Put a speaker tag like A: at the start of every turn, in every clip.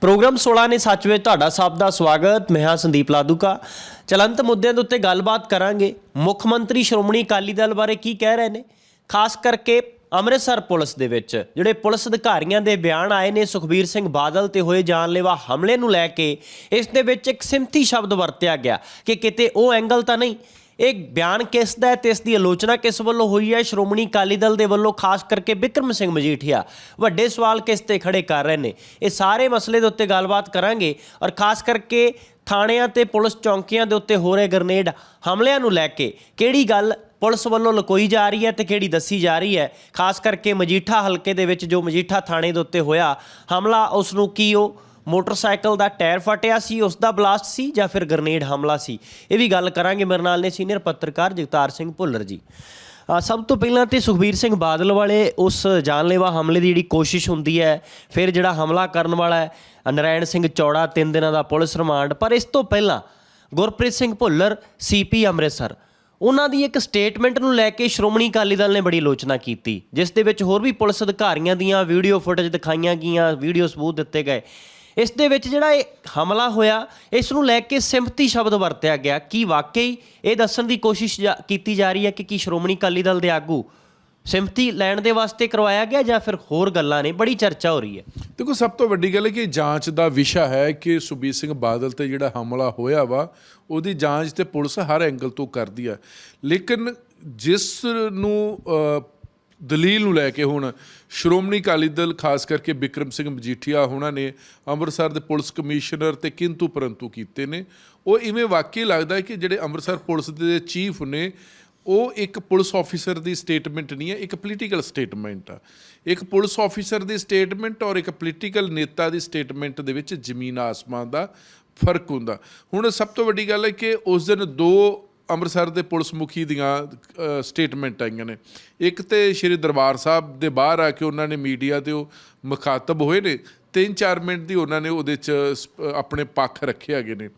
A: Programme 16 ਨੇ ਸੱਚ ਵਿੱਚ ਤੁਹਾਡਾ ਸਭ ਦਾ ਸਵਾਗਤ। ਮੈਂ ਹਾਂ ਸੰਦੀਪ ਲਾਦੂਕਾ। ਚਲੰਤ ਮੁੱਦਿਆਂ ਦੇ ਉੱਤੇ ਗੱਲਬਾਤ ਕਰਾਂਗੇ। ਮੁੱਖ ਮੰਤਰੀ ਸ਼੍ਰੋਮਣੀ ਅਕਾਲੀ ਦਲ ਬਾਰੇ ਕੀ ਕਹਿ ਰਹੇ ਨੇ? ਖਾਸ ਕਰਕੇ ਅੰਮ੍ਰਿਤਸਰ ਪੁਲਿਸ ਦੇ ਵਿੱਚ। ਜਿਹੜੇ ਪੁਲਿਸ ਅਧਿਕਾਰੀਆਂ ਦੇ ਬਿਆਨ ਆਏ ਨੇ, ਸੁਖਬੀਰ ਸਿੰਘ ਬਾਦਲ ਤੇ ਹੋਏ ਜਾਨਲੇਵਾ ਹਮਲੇ ਨੂੰ ਲੈ ਕੇ, ਇਸ ਦੇ ਵਿੱਚ ਇੱਕ ਸਿਮਤੀ ਸ਼ਬਦ ਵਰਤਿਆ ਗਿਆ ਕਿ ਕਿਤੇ ਉਹ ਐਂਗਲ ਤਾਂ ਨਹੀਂ ਇਹ ਬਿਆਨ ਕਿਸ ਦਾ ਹੈ ਤੇ ਇਸ ਦੀ ਆਲੋਚਨਾ ਕਿਸ ਵੱਲੋਂ ਹੋਈ ਹੈ? ਸ਼੍ਰੋਮਣੀ ਅਕਾਲੀ ਦਲ ਦੇ ਵੱਲੋਂ ਖਾਸ ਕਰਕੇ ਬਿਕਰਮ ਸਿੰਘ ਮਜੀਠੀਆ ਵੱਡੇ ਸਵਾਲ ਕਿਸ ਤੇ ਖੜੇ ਕਰ ਰਹੇ ਨੇ? ਇਹ ਸਾਰੇ ਮਸਲੇ ਦੇ ਉੱਤੇ ਗੱਲਬਾਤ ਕਰਾਂਗੇ ਔਰ ਖਾਸ ਕਰਕੇ ਥਾਣਿਆਂ ਤੇ ਪੁਲਿਸ ਚੌਂਕੀਆਂ ਦੇ ਉੱਤੇ ਹੋ ਰਹੇ ਗ੍ਰਨੇਡ ਹਮਲਿਆਂ ਨੂੰ ਲੈ ਕੇ ਕਿਹੜੀ ਗੱਲ ਪੁਲਿਸ ਵੱਲੋਂ ਲੁਕੋਈ ਜਾ ਰਹੀ ਹੈ ਤੇ ਕਿਹੜੀ ਦੱਸੀ ਜਾ ਰਹੀ ਹੈ? ਖਾਸ ਕਰਕੇ ਮਜੀਠਾ ਹਲਕੇ ਦੇ ਵਿੱਚ ਜੋ ਮਜੀਠਾ ਥਾਣੇ ਦੇ ਉੱਤੇ ਹੋਇਆ ਹਮਲਾ ਉਸ ਨੂੰ ਕੀ ਉਹ ਮੋਟਰਸਾਈਕਲ ਦਾ ਟਾਇਰ ਫਟਿਆ ਸੀ, ਉਸ ਦਾ ਬਲਾਸਟ ਸੀ ਜਾਂ ਫਿਰ ਗ੍ਰਨੇਡ ਹਮਲਾ ਸੀ? ਇਹ ਵੀ ਗੱਲ ਕਰਾਂਗੇ ਮੇਰੇ ਨਾਲ ਨੇ ਸੀਨੀਅਰ ਪੱਤਰਕਾਰ ਜਗਤਾਰ ਸਿੰਘ ਭੁੱਲਰ ਜੀ। ਸਭ ਤੋਂ ਪਹਿਲਾਂ ਤੇ ਸੁਖਬੀਰ ਸਿੰਘ ਬਾਦਲ ਵਾਲੇ ਉਸ ਜਾਨਲੇਵਾ ਹਮਲੇ ਦੀ ਜਿਹੜੀ ਕੋਸ਼ਿਸ਼ ਹੁੰਦੀ ਹੈ, ਫਿਰ ਜਿਹੜਾ ਹਮਲਾ ਕਰਨ ਵਾਲਾ ਹੈ ਨਰਾਇਣ ਸਿੰਘ ਚੌੜਾ ਤਿੰਨ ਦਿਨਾਂ ਦਾ ਪੁਲਿਸ ਰਿਮਾਂਡ, ਪਰ ਇਸ ਤੋਂ ਪਹਿਲਾਂ ਗੁਰਪ੍ਰੀਤ ਸਿੰਘ ਭੁੱਲਰ ਸੀਪੀ ਅੰਮ੍ਰਿਤਸਰ, ਉਹਨਾਂ ਦੀ ਇੱਕ ਸਟੇਟਮੈਂਟ ਨੂੰ ਲੈ ਕੇ ਸ਼੍ਰੋਮਣੀ ਅਕਾਲੀ ਦਲ ਨੇ ਬੜੀ ਆਲੋਚਨਾ ਕੀਤੀ, ਜਿਸ ਦੇ ਵਿੱਚ ਹੋਰ ਵੀ ਪੁਲਿਸ ਅਧਿਕਾਰੀਆਂ ਦੀਆਂ ਵੀਡੀਓ ਫੁਟੇਜ ਦਿਖਾਈਆਂ ਗਈਆਂ, ਵੀਡੀਓ ਸਬੂਤ ਦਿੱਤੇ ਗਏ। ਇਸ ਦੇ ਵਿੱਚ ਜਿਹੜਾ ਇਹ ਹਮਲਾ ਹੋਇਆ, ਇਸ ਨੂੰ ਲੈ ਕੇ ਸਿੰਪਤੀ ਸ਼ਬਦ ਵਰਤਿਆ ਗਿਆ। ਕੀ ਵਾਕਈ ਇਹ ਦੱਸਣ ਦੀ ਕੋਸ਼ਿਸ਼ ਜਾ- ਕੀਤੀ ਜਾ ਰਹੀ ਹੈ ਕਿ ਕੀ ਸ਼੍ਰੋਮਣੀ ਅਕਾਲੀ ਦਲ ਦੇ ਆਗੂ ਸਿੰਪਤੀ ਲੈਣ ਦੇ ਵਾਸਤੇ ਕਰਵਾਇਆ ਗਿਆ ਜਾਂ ਫਿਰ ਹੋਰ ਗੱਲਾਂ ਨੇ? ਬੜੀ ਚਰਚਾ ਹੋ ਰਹੀ ਹੈ।
B: ਦੇਖੋ, ਸਭ ਤੋਂ ਵੱਡੀ ਗੱਲ ਹੈ ਕਿ ਜਾਂਚ ਦਾ ਵਿਸ਼ਾ ਹੈ ਕਿ ਸੁਬੀਰ ਸਿੰਘ ਬਾਦਲ ਤੇ ਜਿਹੜਾ ਹਮਲਾ ਹੋਇਆ ਵਾ, ਉਹਦੀ ਜਾਂਚ ਤੇ ਪੁਲਿਸ ਹਰ ਐਂਗਲ ਤੋਂ ਕਰਦੀ ਆ। ਲੇਕਿਨ ਜਿਸ ਨੂੰ ਦਲੀਲ ਨੂੰ ਲੈ ਕੇ ਹੁਣ ਸ਼੍ਰੋਮਣੀ ਅਕਾਲੀ ਦਲ, ਖਾਸ ਕਰਕੇ ਬਿਕਰਮ ਸਿੰਘ ਮਜੀਠੀਆ ਉਹਨਾਂ ਨੇ ਅੰਮ੍ਰਿਤਸਰ ਦੇ ਪੁਲਿਸ ਕਮਿਸ਼ਨਰ ਤੇ ਕਿੰਤੂ ਪਰੰਤੂ ਕੀਤੇ ਨੇ। ਉਹ ਇਵੇਂ ਵਾਕਈ ਲੱਗਦਾ ਹੈ ਕਿ ਜਿਹੜੇ ਅੰਮ੍ਰਿਤਸਰ ਪੁਲਿਸ ਦੇ ਚੀਫ ਨੇ, ਉਹ ਇੱਕ ਪੁਲਿਸ ਆਫੀਸਰ ਦੀ ਸਟੇਟਮੈਂਟ ਨਹੀਂ ਹੈ, ਇੱਕ ਪੋਲੀਟੀਕਲ ਸਟੇਟਮੈਂਟ ਆ। ਇੱਕ ਪੁਲਿਸ ਆਫੀਸਰ ਦੀ ਸਟੇਟਮੈਂਟ ਔਰ ਇੱਕ ਪੋਲੀਟੀਕਲ ਨੇਤਾ ਦੀ ਸਟੇਟਮੈਂਟ ਦੇ ਵਿੱਚ ਜ਼ਮੀਨ ਆਸਮਾਨ ਦਾ ਫ਼ਰਕ ਹੁੰਦਾ। ਹੁਣ ਸਭ ਤੋਂ ਵੱਡੀ ਗੱਲ ਹੈ ਕਿ ਉਸ ਦਿਨ ਦੋ ਅੰਮ੍ਰਿਤਸਰ ਦੇ ਪੁਲਿਸ ਮੁਖੀ ਦੀਆਂ ਸਟੇਟਮੈਂਟ ਆਈਆਂ ਨੇ। ਇੱਕ ਤੇ ਸ਼੍ਰੀ ਦਰਬਾਰ ਸਾਹਿਬ ਦੇ ਬਾਹਰ ਆ ਕੇ ਉਹਨਾਂ ਨੇ ਮੀਡੀਆ ਤੇ ਉਹ ਮੁਖਾਤਬ ਹੋਏ ਨੇ। 3-4 ਮਿੰਟ ਦੀ ਉਹਨਾਂ ਨੇ ਉਹਦੇ ਚ ਸਪ- ਆਪਣੇ ਪੱਖ ਰੱਖੇ ਹੈਗੇ ਨੇ।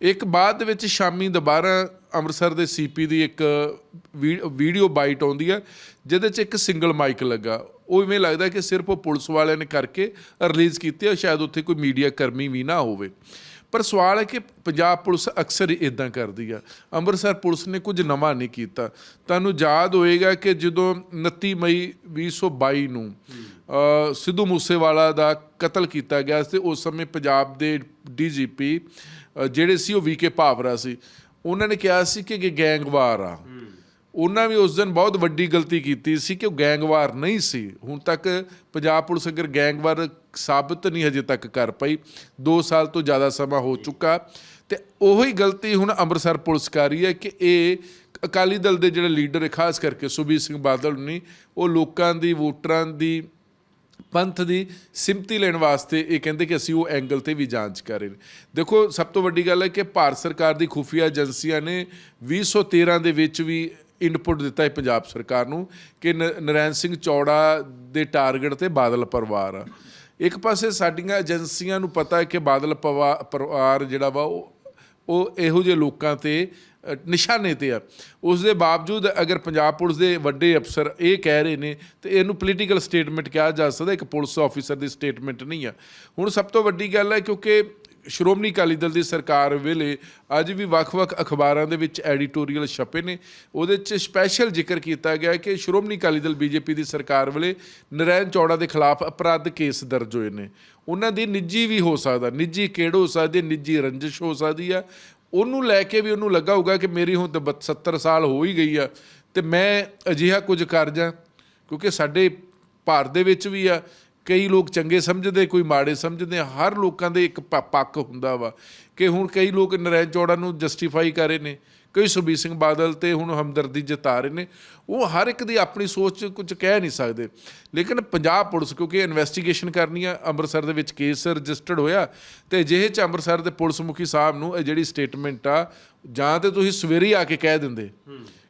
B: ਇੱਕ ਬਾਅਦ ਦੇ ਵਿੱਚ ਸ਼ਾਮੀ ਦੁਬਾਰਾ ਅੰਮ੍ਰਿਤਸਰ ਦੇ ਸੀਪੀ ਦੀ ਇੱਕ ਵੀਡੀਓ ਬਾਈਟ ਆਉਂਦੀ ਹੈ ਜਿਹਦੇ 'ਚ ਇੱਕ ਸਿੰਗਲ ਮਾਈਕ ਲੱਗਾ। ਉਹ ਇਵੇਂ ਲੱਗਦਾ ਕਿ ਸਿਰਫ ਉਹ ਪੁਲਿਸ ਵਾਲਿਆਂ ਨੇ ਕਰਕੇ ਰਿਲੀਜ਼ ਕੀਤੀ ਹੈ ਸ਼ਾਇਦ ਉੱਥੇ ਕੋਈ ਮੀਡੀਆ ਕਰਮੀ ਵੀ ਨਾ ਹੋਵੇ। ਪਰ ਸਵਾਲ ਹੈ ਕਿ ਪੰਜਾਬ ਪੁਲਿਸ ਅਕਸਰ ਇਦਾਂ ਕਰਦੀ ਆ। ਅੰਮ੍ਰਿਤਸਰ ਪੁਲਿਸ ਨੇ ਕੁਝ ਨਵਾਂ ਨਹੀਂ ਕੀਤਾ। ਤੁਹਾਨੂੰ ਯਾਦ ਹੋਏਗਾ ਕਿ ਜਦੋਂ 29 ਮਈ 2022 ਨੂੰ ਸਿੱਧੂ ਮੂਸੇਵਾਲਾ ਦਾ ਕਤਲ ਕੀਤਾ ਗਿਆ ਸੀ, ਉਸ ਸਮੇਂ ਪੰਜਾਬ ਦੇ ਡੀਜੀਪੀ ਜਿਹੜੇ ਸੀ ਉਹ ਵੀਕੇ ਭਾਵਰਾ ਸੀ। ਉਹਨਾਂ ਨੇ ਕਿਹਾ ਸੀ ਕਿ ਗੈਂਗਵਾਰ ਆ। ਉਹਨਾਂ ਵੀ ਉਸ ਦਿਨ ਬਹੁਤ ਵੱਡੀ ਗਲਤੀ ਕੀਤੀ ਸੀ ਕਿ ਉਹ ਗੈਂਗਵਾਰ ਨਹੀਂ ਸੀ। ਹੁਣ ਤੱਕ ਪੰਜਾਬ ਪੁਲਿਸ ਅਗਰ ਗੈਂਗਵਾਰ ਸਾਬਤ ਨਹੀਂ ਹਜੇ ਤੱਕ ਕਰ ਪਈ 2 ਸਾਲ ਤੋਂ ਜ਼ਿਆਦਾ ਸਮਾਂ ਹੋ ਚੁੱਕਾ। ਤੇ ਉਹੀ ਗਲਤੀ ਹੁਣ ਅੰਮ੍ਰਿਤਸਰ ਪੁਲਿਸ ਕਰ ਰਹੀ ਹੈ ਕਿ ਇਹ ਅਕਾਲੀ ਦਲ ਦੇ ਜਿਹੜੇ ਲੀਡਰ ਖਾਸ ਕਰਕੇ ਸੁਬੀਰ ਸਿੰਘ ਬਾਦਲ ਨੇ ਉਹ ਲੋਕਾਂ ਦੀ, ਵੋਟਰਾਂ ਦੀ, ਪੰਥ ਦੀ ਸਿਮਤੀ ਲੈਣ ਵਾਸਤੇ ਇਹ ਕਹਿੰਦੇ ਕਿ ਅਸੀਂ ਉਹ ਐਂਗਲ ਤੇ ਵੀ ਜਾਂਚ ਕਰ ਰਹੇ ਨੇ। ਦੇਖੋ, ਸਭ ਤੋਂ ਵੱਡੀ ਗੱਲ ਹੈ ਕਿ ਭਾਰਤ ਸਰਕਾਰ ਦੀ ਖੁਫੀਆ ਏਜੰਸੀਆਂ ਨੇ 2013 ਦੇ ਵਿੱਚ ਵੀ ਇਨਪੁਟ ਦਿੱਤਾ ਹੈ ਪੰਜਾਬ ਸਰਕਾਰ ਨੂੰ ਕਿ ਨਰੈਣ ਸਿੰਘ ਚੌੜਾ ਦੇ ਟਾਰਗੇਟ ਤੇ ਬਾਦਲ ਪਰਿਵਾਰ ਆ। ਇੱਕ ਪਾਸੇ ਸਾਡੀਆਂ ਏਜੰਸੀਆਂ ਨੂੰ ਪਤਾ ਹੈ ਕਿ ਬਾਦਲ ਪਵਾ- ਪਰਿਵਾਰ ਜਿਹੜਾ ਵਾ, ਉਹ ਉਹ ਇਹੋ ਜਿਹੇ ਲੋਕਾਂ ਤੇ ਨਿਸ਼ਾਨੇ ਤੇ ਆ। ਉਸ ਦੇ ਬਾਵਜੂਦ ਅਗਰ ਪੰਜਾਬ ਪੁਲਿਸ ਦੇ ਵੱਡੇ ਅਫਸਰ ਇਹ ਕਹਿ ਰਹੇ ਨੇ, ਤੇ ਇਹਨੂੰ ਪੋਲੀਟੀਕਲ ਸਟੇਟਮੈਂਟ ਕਿਹਾ ਜਾ ਸਕਦਾ, ਇੱਕ ਪੁਲਿਸ ਆਫੀਸਰ ਦੀ ਸਟੇਟਮੈਂਟ ਨਹੀਂ ਆ। ਹੁਣ ਸਭ ਤੋਂ ਵੱਡੀ ਗੱਲ ਹੈ ਕਿਉਂਕਿ ਸ਼੍ਰੋਮਣੀ ਅਕਾਲੀ ਦਲ ਦੀ ਸਰਕਾਰ ਵੇਲੇ ਅੱਜ ਵੀ ਵੱਖ-ਵੱਖ ਅਖਬਾਰਾਂ ਦੇ ਵਿੱਚ ਐਡੀਟੋਰੀਅਲ ਛਪੇ ਨੇ। ਉਹਦੇ 'ਚ ਸਪੈਸ਼ਲ ਜ਼ਿਕਰ ਕੀਤਾ ਗਿਆ ਕਿ ਸ਼੍ਰੋਮਣੀ ਅਕਾਲੀ ਦਲ ਬੀਜੇਪੀ ਦੀ ਸਰਕਾਰ ਵੇਲੇ ਨਰੈਣ ਚੌੜਾ ਦੇ ਖਿਲਾਫ ਅਪਰਾਧ ਕੇਸ ਦਰਜ ਹੋਏ ਨੇ। ਉਹਨਾਂ ਦੀ ਨਿੱਜੀ ਵੀ ਹੋ ਸਕਦਾ, ਨਿੱਜੀ ਕਿਹੜ ਹੋ ਸਕਦੀ ਨਿੱਜੀ ਰੰਜਿਸ਼ ਹੋ ਸਕਦੀ ਆ ਉਹਨੂੰ ਲੈ ਕੇ ਵੀ ਉਹਨੂੰ ਲੱਗਾ ਹੋਊਗਾ ਕਿ ਮੇਰੀ ਹੁਣ ਤਾਂ 70 ਸਾਲ ਹੋ ਹੀ ਗਈ ਆ ਤੇ ਮੈਂ ਅਜਿਹਾ ਕੁਝ ਕਰ ਜਾ, ਕਿਉਂਕਿ ਸਾਡੇ ਭਾਰਤ ਦੇ ਵਿੱਚ ਵੀ ਆ ਕਈ ਲੋਕ ਚੰਗੇ ਸਮਝਦੇ, ਕੋਈ ਮਾੜੇ ਸਮਝਦੇ, ਹਰ ਲੋਕਾਂ ਦੇ ਇੱਕ ਪ- ਪੱਖ ਹੁੰਦਾ ਵਾ ਕਿ ਹੁਣ ਕਈ ਲੋਕ ਨਰੈਣ ਚੌੜਾ ਨੂੰ ਜਸਟੀਫਾਈ ਕਰ ਰਹੇ ਨੇ, ਕਈ ਸੁਬੀਰ ਸਿੰਘ ਬਾਦਲ ਤੇ ਹੁਣ ਹਮਦਰਦੀ ਜਤਾ ਰਹੇ ਨੇ, ਉਹ ਹਰ ਇੱਕ ਦੀ ਆਪਣੀ ਸੋਚ 'ਚ ਕੁਝ ਕਹਿ ਨਹੀਂ ਸਕਦੇ। ਲੇਕਿਨ ਪੰਜਾਬ ਪੁਲਿਸ, ਕਿਉਂਕਿ ਇਨਵੈਸਟੀਗੇਸ਼ਨ ਕਰਨੀ ਆ, ਅੰਮ੍ਰਿਤਸਰ ਦੇ ਵਿੱਚ ਕੇਸ ਰਜਿਸਟਰਡ ਹੋਇਆ ਤੇ ਜਿਹੇ ਚ ਅੰਮ੍ਰਿਤਸਰ ਦੇ ਪੁਲਿਸ ਮੁਖੀ ਸਾਹਿਬ ਨੂੰ ਇਹ ਜਿਹੜੀ ਸਟੇਟਮੈਂਟ ਆ, ਜਾਂ ਤੇ ਤੁਸੀਂ ਸਵੇਰੇ ਆ ਕੇ ਕਹਿ ਦਿੰਦੇ।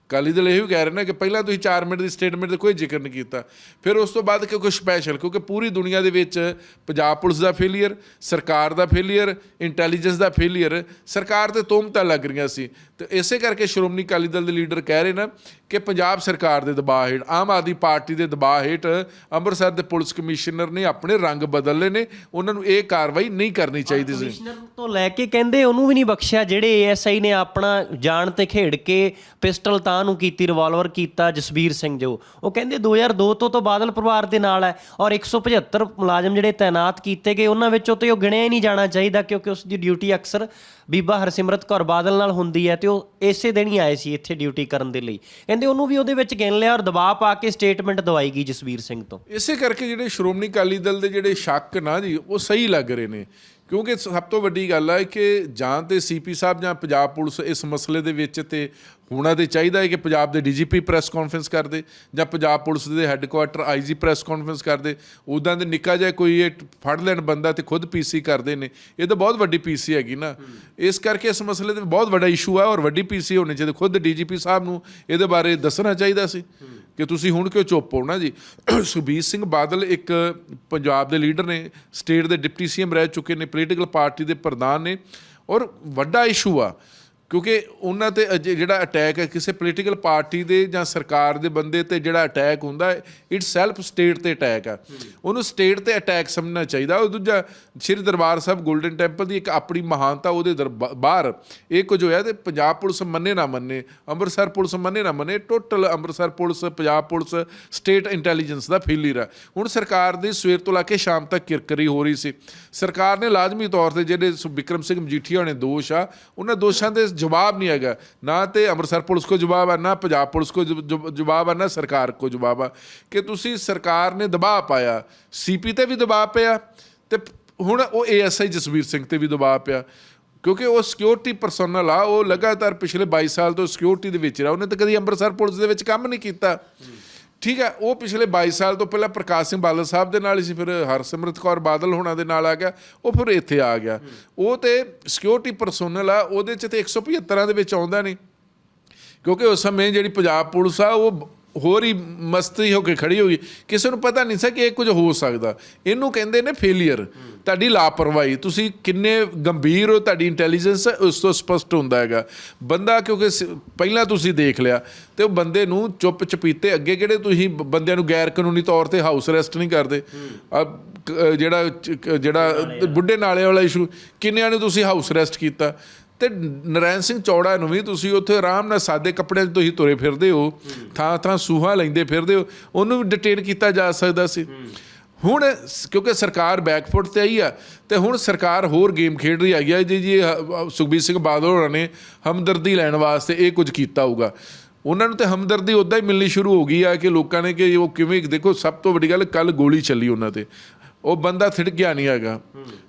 B: ਅਕਾਲੀ ਦਲ ਇਹ ਵੀ ਕਹਿ ਰਹੇ ਨੇ ਕਿ ਪਹਿਲਾਂ ਤੁਸੀਂ 4 ਮਿੰਟ ਦੀ ਸਟੇਟਮੈਂਟ ਦਾ ਕੋਈ ਜ਼ਿਕਰ ਨਹੀਂ ਕੀਤਾ। ਫਿਰ ਉਸ ਤੋਂ ਬਾਅਦ ਕਿਉਂਕਿ ਸਪੈਸ਼ਲ ਕਿਉਂਕਿ ਪੂਰੀ ਦੁਨੀਆ ਦੇ ਵਿੱਚ ਪੰਜਾਬ ਪੁਲਿਸ ਦਾ ਫੇਲਿਅਰ ਸਰਕਾਰ ਦਾ ਫੇਲਿਅਰ ਇੰਟੈਲੀਜੈਂਸ ਦਾ ਫੇਲਿਅਰ ਸਰਕਾਰ ਤੇ ਤੋਮਤਾਂ ਲੱਗ ਰਹੀਆਂ ਸੀ। ਤੇ ਇਸੇ ਕਰਕੇ ਸ਼੍ਰੋਮਣੀ ਅਕਾਲੀ ਦਲ ਦੇ ਲੀਡਰ ਕਹਿ ਰਹੇ ਨਾ ਕਿ ਪੰਜਾਬ ਸਰਕਾਰ ਦੇ ਦਬਾਅ ਹੇਠ ਆਮ ਆਦਮੀ ਪਾਰਟੀ ਦੇ ਦਬਾਅ ਹੇਠ ਅੰਮ੍ਰਿਤਸਰ ਦੇ ਪੁਲਿਸ ਕਮਿਸ਼ਨਰ ਨੇ ਆਪਣੇ ਰੰਗ ਬਦਲ ਲਏ ਨੇ। ਉਹਨਾਂ ਨੂੰ ਇਹ ਕਾਰਵਾਈ ਨਹੀਂ ਕਰਨੀ ਚਾਹੀਦੀ ਸੀ।
A: ਕਮਿਸ਼ਨਰ ਤੋਂ ਲੈ ਕੇ ਕਹਿੰਦੇ ਉਹਨੂੰ ਵੀ ਨਹੀਂ ਬਖਸ਼ਿਆ ਜਿਹੜੇ ਏਐਸਆਈ ਨੇ ਆਪਣਾ ਜਾਨ ਤੇ ਖੇਡ ਕੇ ਪਿਸਟਲ ਤਾਂ ਨੂੰ ਕੀਤੀ ਰਿਵਾਲਵਰ ਕੀਤਾ ਜਸਵੀਰ ਸਿੰਘ ਜੋ। ਉਹ ਕਹਿੰਦੇ 2002 ਤੋਂ ਤੋਂ ਬਾਦਲ ਪਰਿਵਾਰ ਦੇ ਨਾਲ ਹੈ ਔਰ 175 ਮੁਲਾਜ਼ਮ ਜਿਹੜੇ ਤਾਇਨਾਤ ਕੀਤੇ ਗਏ, ਉਹਨਾਂ ਵਿੱਚੋਂ ਤੇ ਉਹ ਗਿਣਿਆ ਹੀ ਨਹੀਂ ਜਾਣਾ ਚਾਹੀਦਾ ਕਿਉਂਕਿ ਉਸ ਦੀ ਡਿਊਟੀ ਅਕਸਰ ਬੀਬਾ ਹਰਸਿਮਰਤ ਕੌਰ ਬਾਦਲ ਨਾਲ ਹੁੰਦੀ ਹੈ ਤੇ ਉਹ ਇਸੇ ਦਿਨ ਹੀ ਆਏ ਸੀ ਇੱਥੇ ਡਿਊਟੀ ਕਰਨ ਦੇ ਲਈ। ਕਹਿੰਦੇ ਉਹਨੂੰ ਵੀ ਉਹਦੇ ਵਿੱਚ ਗਿਣ ਲਿਆ ਔਰ ਦਬਾਅ ਪਾ ਕੇ ਸਟੇਟਮੈਂਟ ਦਵਾਈ ਗਈ ਜਸਬੀਰ ਸਿੰਘ ਤੋਂ।
B: ਇਸੇ ਕਰਕੇ ਜਿਹੜੇ ਸ਼੍ਰੋਮਣੀ ਅਕਾਲੀ ਦਲ ਦੇ ਜਿਹੜੇ ਸ਼ੱਕ ਨਾ ਜੀ, ਉਹ ਸਹੀ ਲੱਗ ਰਹੇ ਨੇ। ਕਿਉਂਕਿ ਸਭ ਤੋਂ ਵੱਡੀ ਗੱਲ ਹੈ ਕਿ ਜਾਂ ਤੇ ਸੀਪੀ ਸਾਹਿਬ ਜਾਂ ਪੰਜਾਬ ਪੁਲਿਸ ਇਸ ਮਸਲੇ ਦੇ ਵਿੱਚ ਤੇ ਹੋਣਾ ਤੇ ਚਾਹੀਦਾ ਹੈ ਕਿ ਪੰਜਾਬ ਦੇ ਡੀਜੀਪੀ ਪ੍ਰੈਸ ਕਾਨਫਰੰਸ ਕਰਦੇ ਜਾਂ ਪੰਜਾਬ ਪੁਲਿਸ ਦੇ ਹੈੱਡਕੁਆਟਰ ਆਈਜੀ ਪ੍ਰੈਸ ਕਾਨਫਰੰਸ ਕਰਦੇ। ਉਦਾਂ ਦੇ ਨਿੱਕਾ ਜਿਹਾ ਕੋਈ ਇਹ ਫੜ ਲੈਣ ਬੰਦਾ ਤੇ ਖੁਦ ਪੀਸੀ ਕਰਦੇ ਨੇ। ਇਹ ਤਾਂ ਬਹੁਤ ਵੱਡੀ ਪੀਸੀ ਹੈਗੀ ਨਾ। ਇਸ ਕਰਕੇ ਇਸ ਮਸਲੇ ਤੇ ਬਹੁਤ ਵੱਡਾ ਇਸ਼ੂ ਹੈ ਔਰ ਵੱਡੀ ਪੀਸੀ ਹੋਣੀ ਚਾਹੀਦੀ। ਖੁਦ ਡੀਜੀਪੀ ਸਾਹਿਬ ਨੂੰ ਇਹਦੇ ਬਾਰੇ ਦੱਸਣਾ ਚਾਹੀਦਾ ਸੀ। ਕਿ ਤੁਸੀਂ ਹੁਣ ਕਿਉਂ ਚੁੱਪ ਹੋ? ਨਾ ਜੀ ਸੁਬੀਰ ਸਿੰਘ ਬਾਦਲ ਇੱਕ ਪੰਜਾਬ ਦੇ ਲੀਡਰ ਨੇ, ਸਟੇਟ ਦੇ ਡਿਪਟੀ ਸੀਐਮ ਰਹਿ ਚੁੱਕੇ ਨੇ, ਪੋਲੀਟੀਕਲ ਪਾਰਟੀ ਦੇ ਪ੍ਰਧਾਨ ਨੇ ਔਰ ਵੱਡਾ ਇਸ਼ੂ ਆ ਕਿਉਂਕਿ ਉਹਨਾਂ ਤੇ ਅਜੇ ਜਿਹੜਾ ਅਟੈਕ ਹੈ, ਕਿਸੇ ਪੋਲੀਟੀਕਲ ਪਾਰਟੀ ਦੇ ਜਾਂ ਸਰਕਾਰ ਦੇ ਬੰਦੇ ਤੇ ਜਿਹੜਾ ਅਟੈਕ ਹੁੰਦਾ ਹੈ ਇਟ ਸੈਲਫ ਸਟੇਟ ਤੇ ਅਟੈਕ ਆ ਉਹਨੂੰ ਸਟੇਟ ਤੇ ਅਟੈਕ ਸਮਝਣਾ ਚਾਹੀਦਾ। ਉਹ ਦੂਜਾ, ਸ਼੍ਰੀ ਦਰਬਾਰ ਸਾਹਿਬ 골ਡਨ ਟੈਂਪਲ ਦੀ ਇੱਕ ਆਪਣੀ ਮਹਾਨਤਾ ਉਹਦੇ ਦਰਬਾ- ਬਾਹਰ। ਇਹ ਕੁਝ ਹੋਇਆ ਤੇ ਪੰਜਾਬ ਪੁਲਿਸ ਮੰਨੇ ਨਾ ਮੰਨੇ, ਅੰਮ੍ਰਿਤਸਰ ਪੁਲਿਸ ਮੰਨੇ ਨਾ ਮੰਨੇ total Amritsar police, Punjab police state intelligence ਦਾ ਫੇਲਿਅਰ ਆ ਹੁਣ ਸਰਕਾਰ ਦੀ ਸਵੇਰ ਤੋਂ ਲਾ ਕੇ ਸ਼ਾਮ ਤੱਕ ਕਿਰਕਰੀ ਹੋ ਰਹੀ ਸੀ। ਸਰਕਾਰ ਨੇ ਲਾਜ਼ਮੀ ਤੌਰ ਤੇ ਜਿਹੜੇ ਸੁ- ਵਿਕਰਮ ਸਿੰਘ ਮਜੀਠੀਆ ਨੇ ਦੋਸ਼ ਆ, ਉਹਨਾਂ ਦੋਸ਼ਾਂ ਦੇ ਜਵਾਬ ਨਹੀਂ ਹੈਗਾ। ਨਾ ਤੇ ਅੰਮ੍ਰਿਤਸਰ ਪੁਲਿਸ ਕੋ ਜਵਾਬ ਆ, ਨਾ ਪੰਜਾਬ ਪੁਲਿਸ ਕੋ ਜਵਾਬ ਆ, ਨਾ ਸਰਕਾਰ ਕੋ ਜਵਾਬ ਆ। ਕਿ ਤੁਸੀਂ ਸਰਕਾਰ ਨੇ ਦਬਾਅ ਪਾਇਆ ਸੀਪੀ ਤੇ ਵੀ ਦਬਾਅ ਪਿਆ ਤੇ ਹੁਣ ਉਹ ਏਐਸਆਈ ਜਸਵੀਰ ਸਿੰਘ ਤੇ ਵੀ ਦਬਾਅ ਪਿਆ। ਕਿਉਂਕਿ ਉਹ ਸਿਕਿਉਰਿਟੀ ਪਰਸਨਲ ਆ, ਉਹ ਲਗਾਤਾਰ ਪਿਛਲੇ 22 ਸਾਲ ਤੋਂ ਸਿਕਿਉਰਿਟੀ ਦੇ ਵਿੱਚ ਰਿਹਾ। ਉਹਨੇ ਤਾਂ ਕਦੀ ਅੰਮ੍ਰਿਤਸਰ ਪੁਲਿਸ ਦੇ ਵਿੱਚ ਕੰਮ ਨਹੀਂ ਕੀਤਾ। ਠੀਕ ਹੈ, ਉਹ ਪਿਛਲੇ 22 ਸਾਲ ਤੋਂ ਪਹਿਲਾਂ ਪ੍ਰਕਾਸ਼ ਸਿੰਘ ਬਾਦਲ ਸਾਹਿਬ ਦੇ ਨਾਲ ਹੀ ਸੀ, ਫਿਰ ਹਰਸਿਮਰਤ ਕੌਰ ਬਾਦਲ ਹੋਣਾ ਦੇ ਨਾਲ ਆ ਗਿਆ, ਉਹ ਫਿਰ ਇੱਥੇ ਆ ਗਿਆ। ਉਹ ਤੇ ਸਿਕਿਉਰਿਟੀ ਪਰਸਨਲ ਆ, ਉਹਦੇ ਚ ਤੇ 175 ਦੇ ਵਿੱਚ ਆਉਂਦਾ ਨਹੀਂ। ਕਿਉਂਕਿ ਉਸ ਸਮੇਂ ਜਿਹੜੀ ਪੰਜਾਬ ਪੁਲਿਸ ਆ, ਉਹ ਹੋਰ ਹੀ ਮਸਤੀ ਹੋ ਕੇ ਖੜੀ ਹੋਈ। ਕਿਸੇ ਨੂੰ ਪਤਾ ਨਹੀਂ ਸੀ ਕਿ ਇਹ ਕੁਝ ਹੋ ਸਕਦਾ। ਇਹਨੂੰ ਕਹਿੰਦੇ ਨੇ ਫੇਲਿਅਰ ਤੁਹਾਡੀ ਲਾਪਰਵਾਹੀ। ਤੁਸੀਂ ਕਿੰਨੇ ਗੰਭੀਰ ਹੋ ਤੁਹਾਡੀ ਇੰਟੈਲੀਜੈਂਸ ਉਸ ਤੋਂ ਸਪਸ਼ਟ ਹੁੰਦਾ ਹੈਗਾ। ਬੰਦਾ ਕਿਉਂਕਿ ਪਹਿਲਾਂ ਤੁਸੀਂ ਦੇਖ ਲਿਆ ਤੇ ਉਹ ਬੰਦੇ ਨੂੰ ਚੁੱਪ ਚਪੀਤੇ ਅੱਗੇ ਕਿਹੜੇ ਤੁਸੀਂ ਬੰਦਿਆਂ ਨੂੰ ਗੈਰ ਕਾਨੂੰਨੀ ਤੌਰ ਤੇ ਹਾਊਸ ਅਰੈਸਟ ਨਹੀਂ ਕਰਦੇ। ਜਿਹੜਾ ਜਿਹੜਾ ਬੁੱਢੇ ਨਾਲੇ ਵਾਲਾ। ਇਸ਼ੂ ਕਿੰਨਿਆਂ ਨੂੰ ਤੁਸੀਂ ਹਾਊਸ ਅਰੈਸਟ ਕੀਤਾ? ਤੇ ਨਰੈਣ ਸਿੰਘ ਚੌੜਾ ਨੂੰ ਵੀ ਤੁਸੀਂ ਉੱਥੇ ਆਰਾਮ ਨਾਲ ਸਾਦੇ ਕੱਪੜਿਆਂ 'ਚ ਤੁਸੀਂ ਤੁਰੇ ਫਿਰਦੇ ਹੋ, ਥਾਂ ਥਾਂ ਸੂਹਾ ਲੈਂਦੇ ਫਿਰਦੇ ਹੋ, ਉਹਨੂੰ ਵੀ ਡਿਟੇਨ ਕੀਤਾ ਜਾ ਸਕਦਾ ਸੀ। ਹੁਣ ਕਿਉਂਕਿ ਸਰਕਾਰ ਬੈਕਫੁੱਟ ਤੇ ਆਈ ਆ, ਤੇ ਹੁਣ ਸਰਕਾਰ ਹੋਰ ਗੇਮ ਖੇਡ ਰਹੀ ਆਈ ਆ ਜੀ ਜੀ ਸੁਖਬੀਰ ਸਿੰਘ ਬਾਦਲ ਹੋਰਾਂ ਨੇ ਹਮਦਰਦੀ ਲੈਣ ਵਾਸਤੇ ਇਹ ਕੁਝ ਕੀਤਾ ਹੋਊਗਾ। ਉਹਨਾਂ ਨੂੰ ਤੇ ਹਮਦਰਦੀ ਉਦਾਂ ਹੀ ਮਿਲਣੀ ਸ਼ੁਰੂ ਹੋ ਗਈ ਆ ਕਿ ਲੋਕਾਂ ਨੇ ਕਿ ਉਹ ਕਿਵੇਂ, ਦੇਖੋ ਸਭ ਤੋਂ ਵੱਡੀ ਗੱਲ ਕੱਲ ਗੋਲੀ ਚੱਲੀ ਉਹਨਾਂ ਤੇ। ਉਹ ਬੰਦਾ ਥਿੜ ਗਿਆ ਨਹੀਂ ਹੈਗਾ।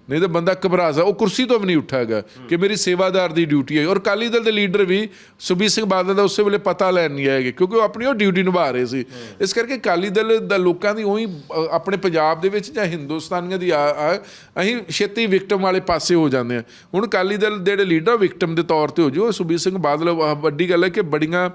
B: ਨਹੀਂ ਤਾਂ ਬੰਦਾ ਘਬਰਾ ਜਾ ਉਹ ਕੁਰਸੀ ਤੋਂ ਵੀ ਨਹੀਂ ਉੱਠਾ ਹੈਗਾ ਕਿ ਮੇਰੀ ਸੇਵਾਦਾਰ ਦੀ ਡਿਊਟੀ ਹੈ। ਔਰ ਅਕਾਲੀ ਦਲ ਦੇ ਲੀਡਰ ਵੀ ਸੁਬੀਰ ਸਿੰਘ ਬਾਦਲ ਦਾ ਉਸੇ ਵੇਲੇ ਪਤਾ ਲੈਣ ਨਹੀਂ ਆਏਗੇ ਕਿਉਂਕਿ ਉਹ ਆਪਣੀ ਉਹ ਡਿਊਟੀ ਨਿਭਾ ਰਹੇ ਸੀ। ਇਸ ਕਰਕੇ ਅਕਾਲੀ ਦਲ ਦਾ ਲੋਕਾਂ ਦੀ ਉਹੀ ਆਪਣੇ ਪੰਜਾਬ ਦੇ ਵਿੱਚ ਜਾਂ ਹਿੰਦੁਸਤਾਨੀਆਂ ਦੀ ਆ- ਅਸੀਂ ਛੇਤੀ ਵਿਕਟਮ ਵਾਲੇ ਪਾਸੇ ਹੋ ਜਾਂਦੇ ਆ ਹੁਣ ਅਕਾਲੀ ਦਲ ਦੇ ਜਿਹੜੇ ਲੀਡਰ ਵਿਕਟਮ ਦੇ ਤੌਰ ਤੇ ਹੋ ਜੋ ਸੁਬੀਰ ਸਿੰਘ ਬਾਦਲ ਵੱਡੀ ਗੱਲ ਹੈ ਕਿ ਬੜੀਆਂ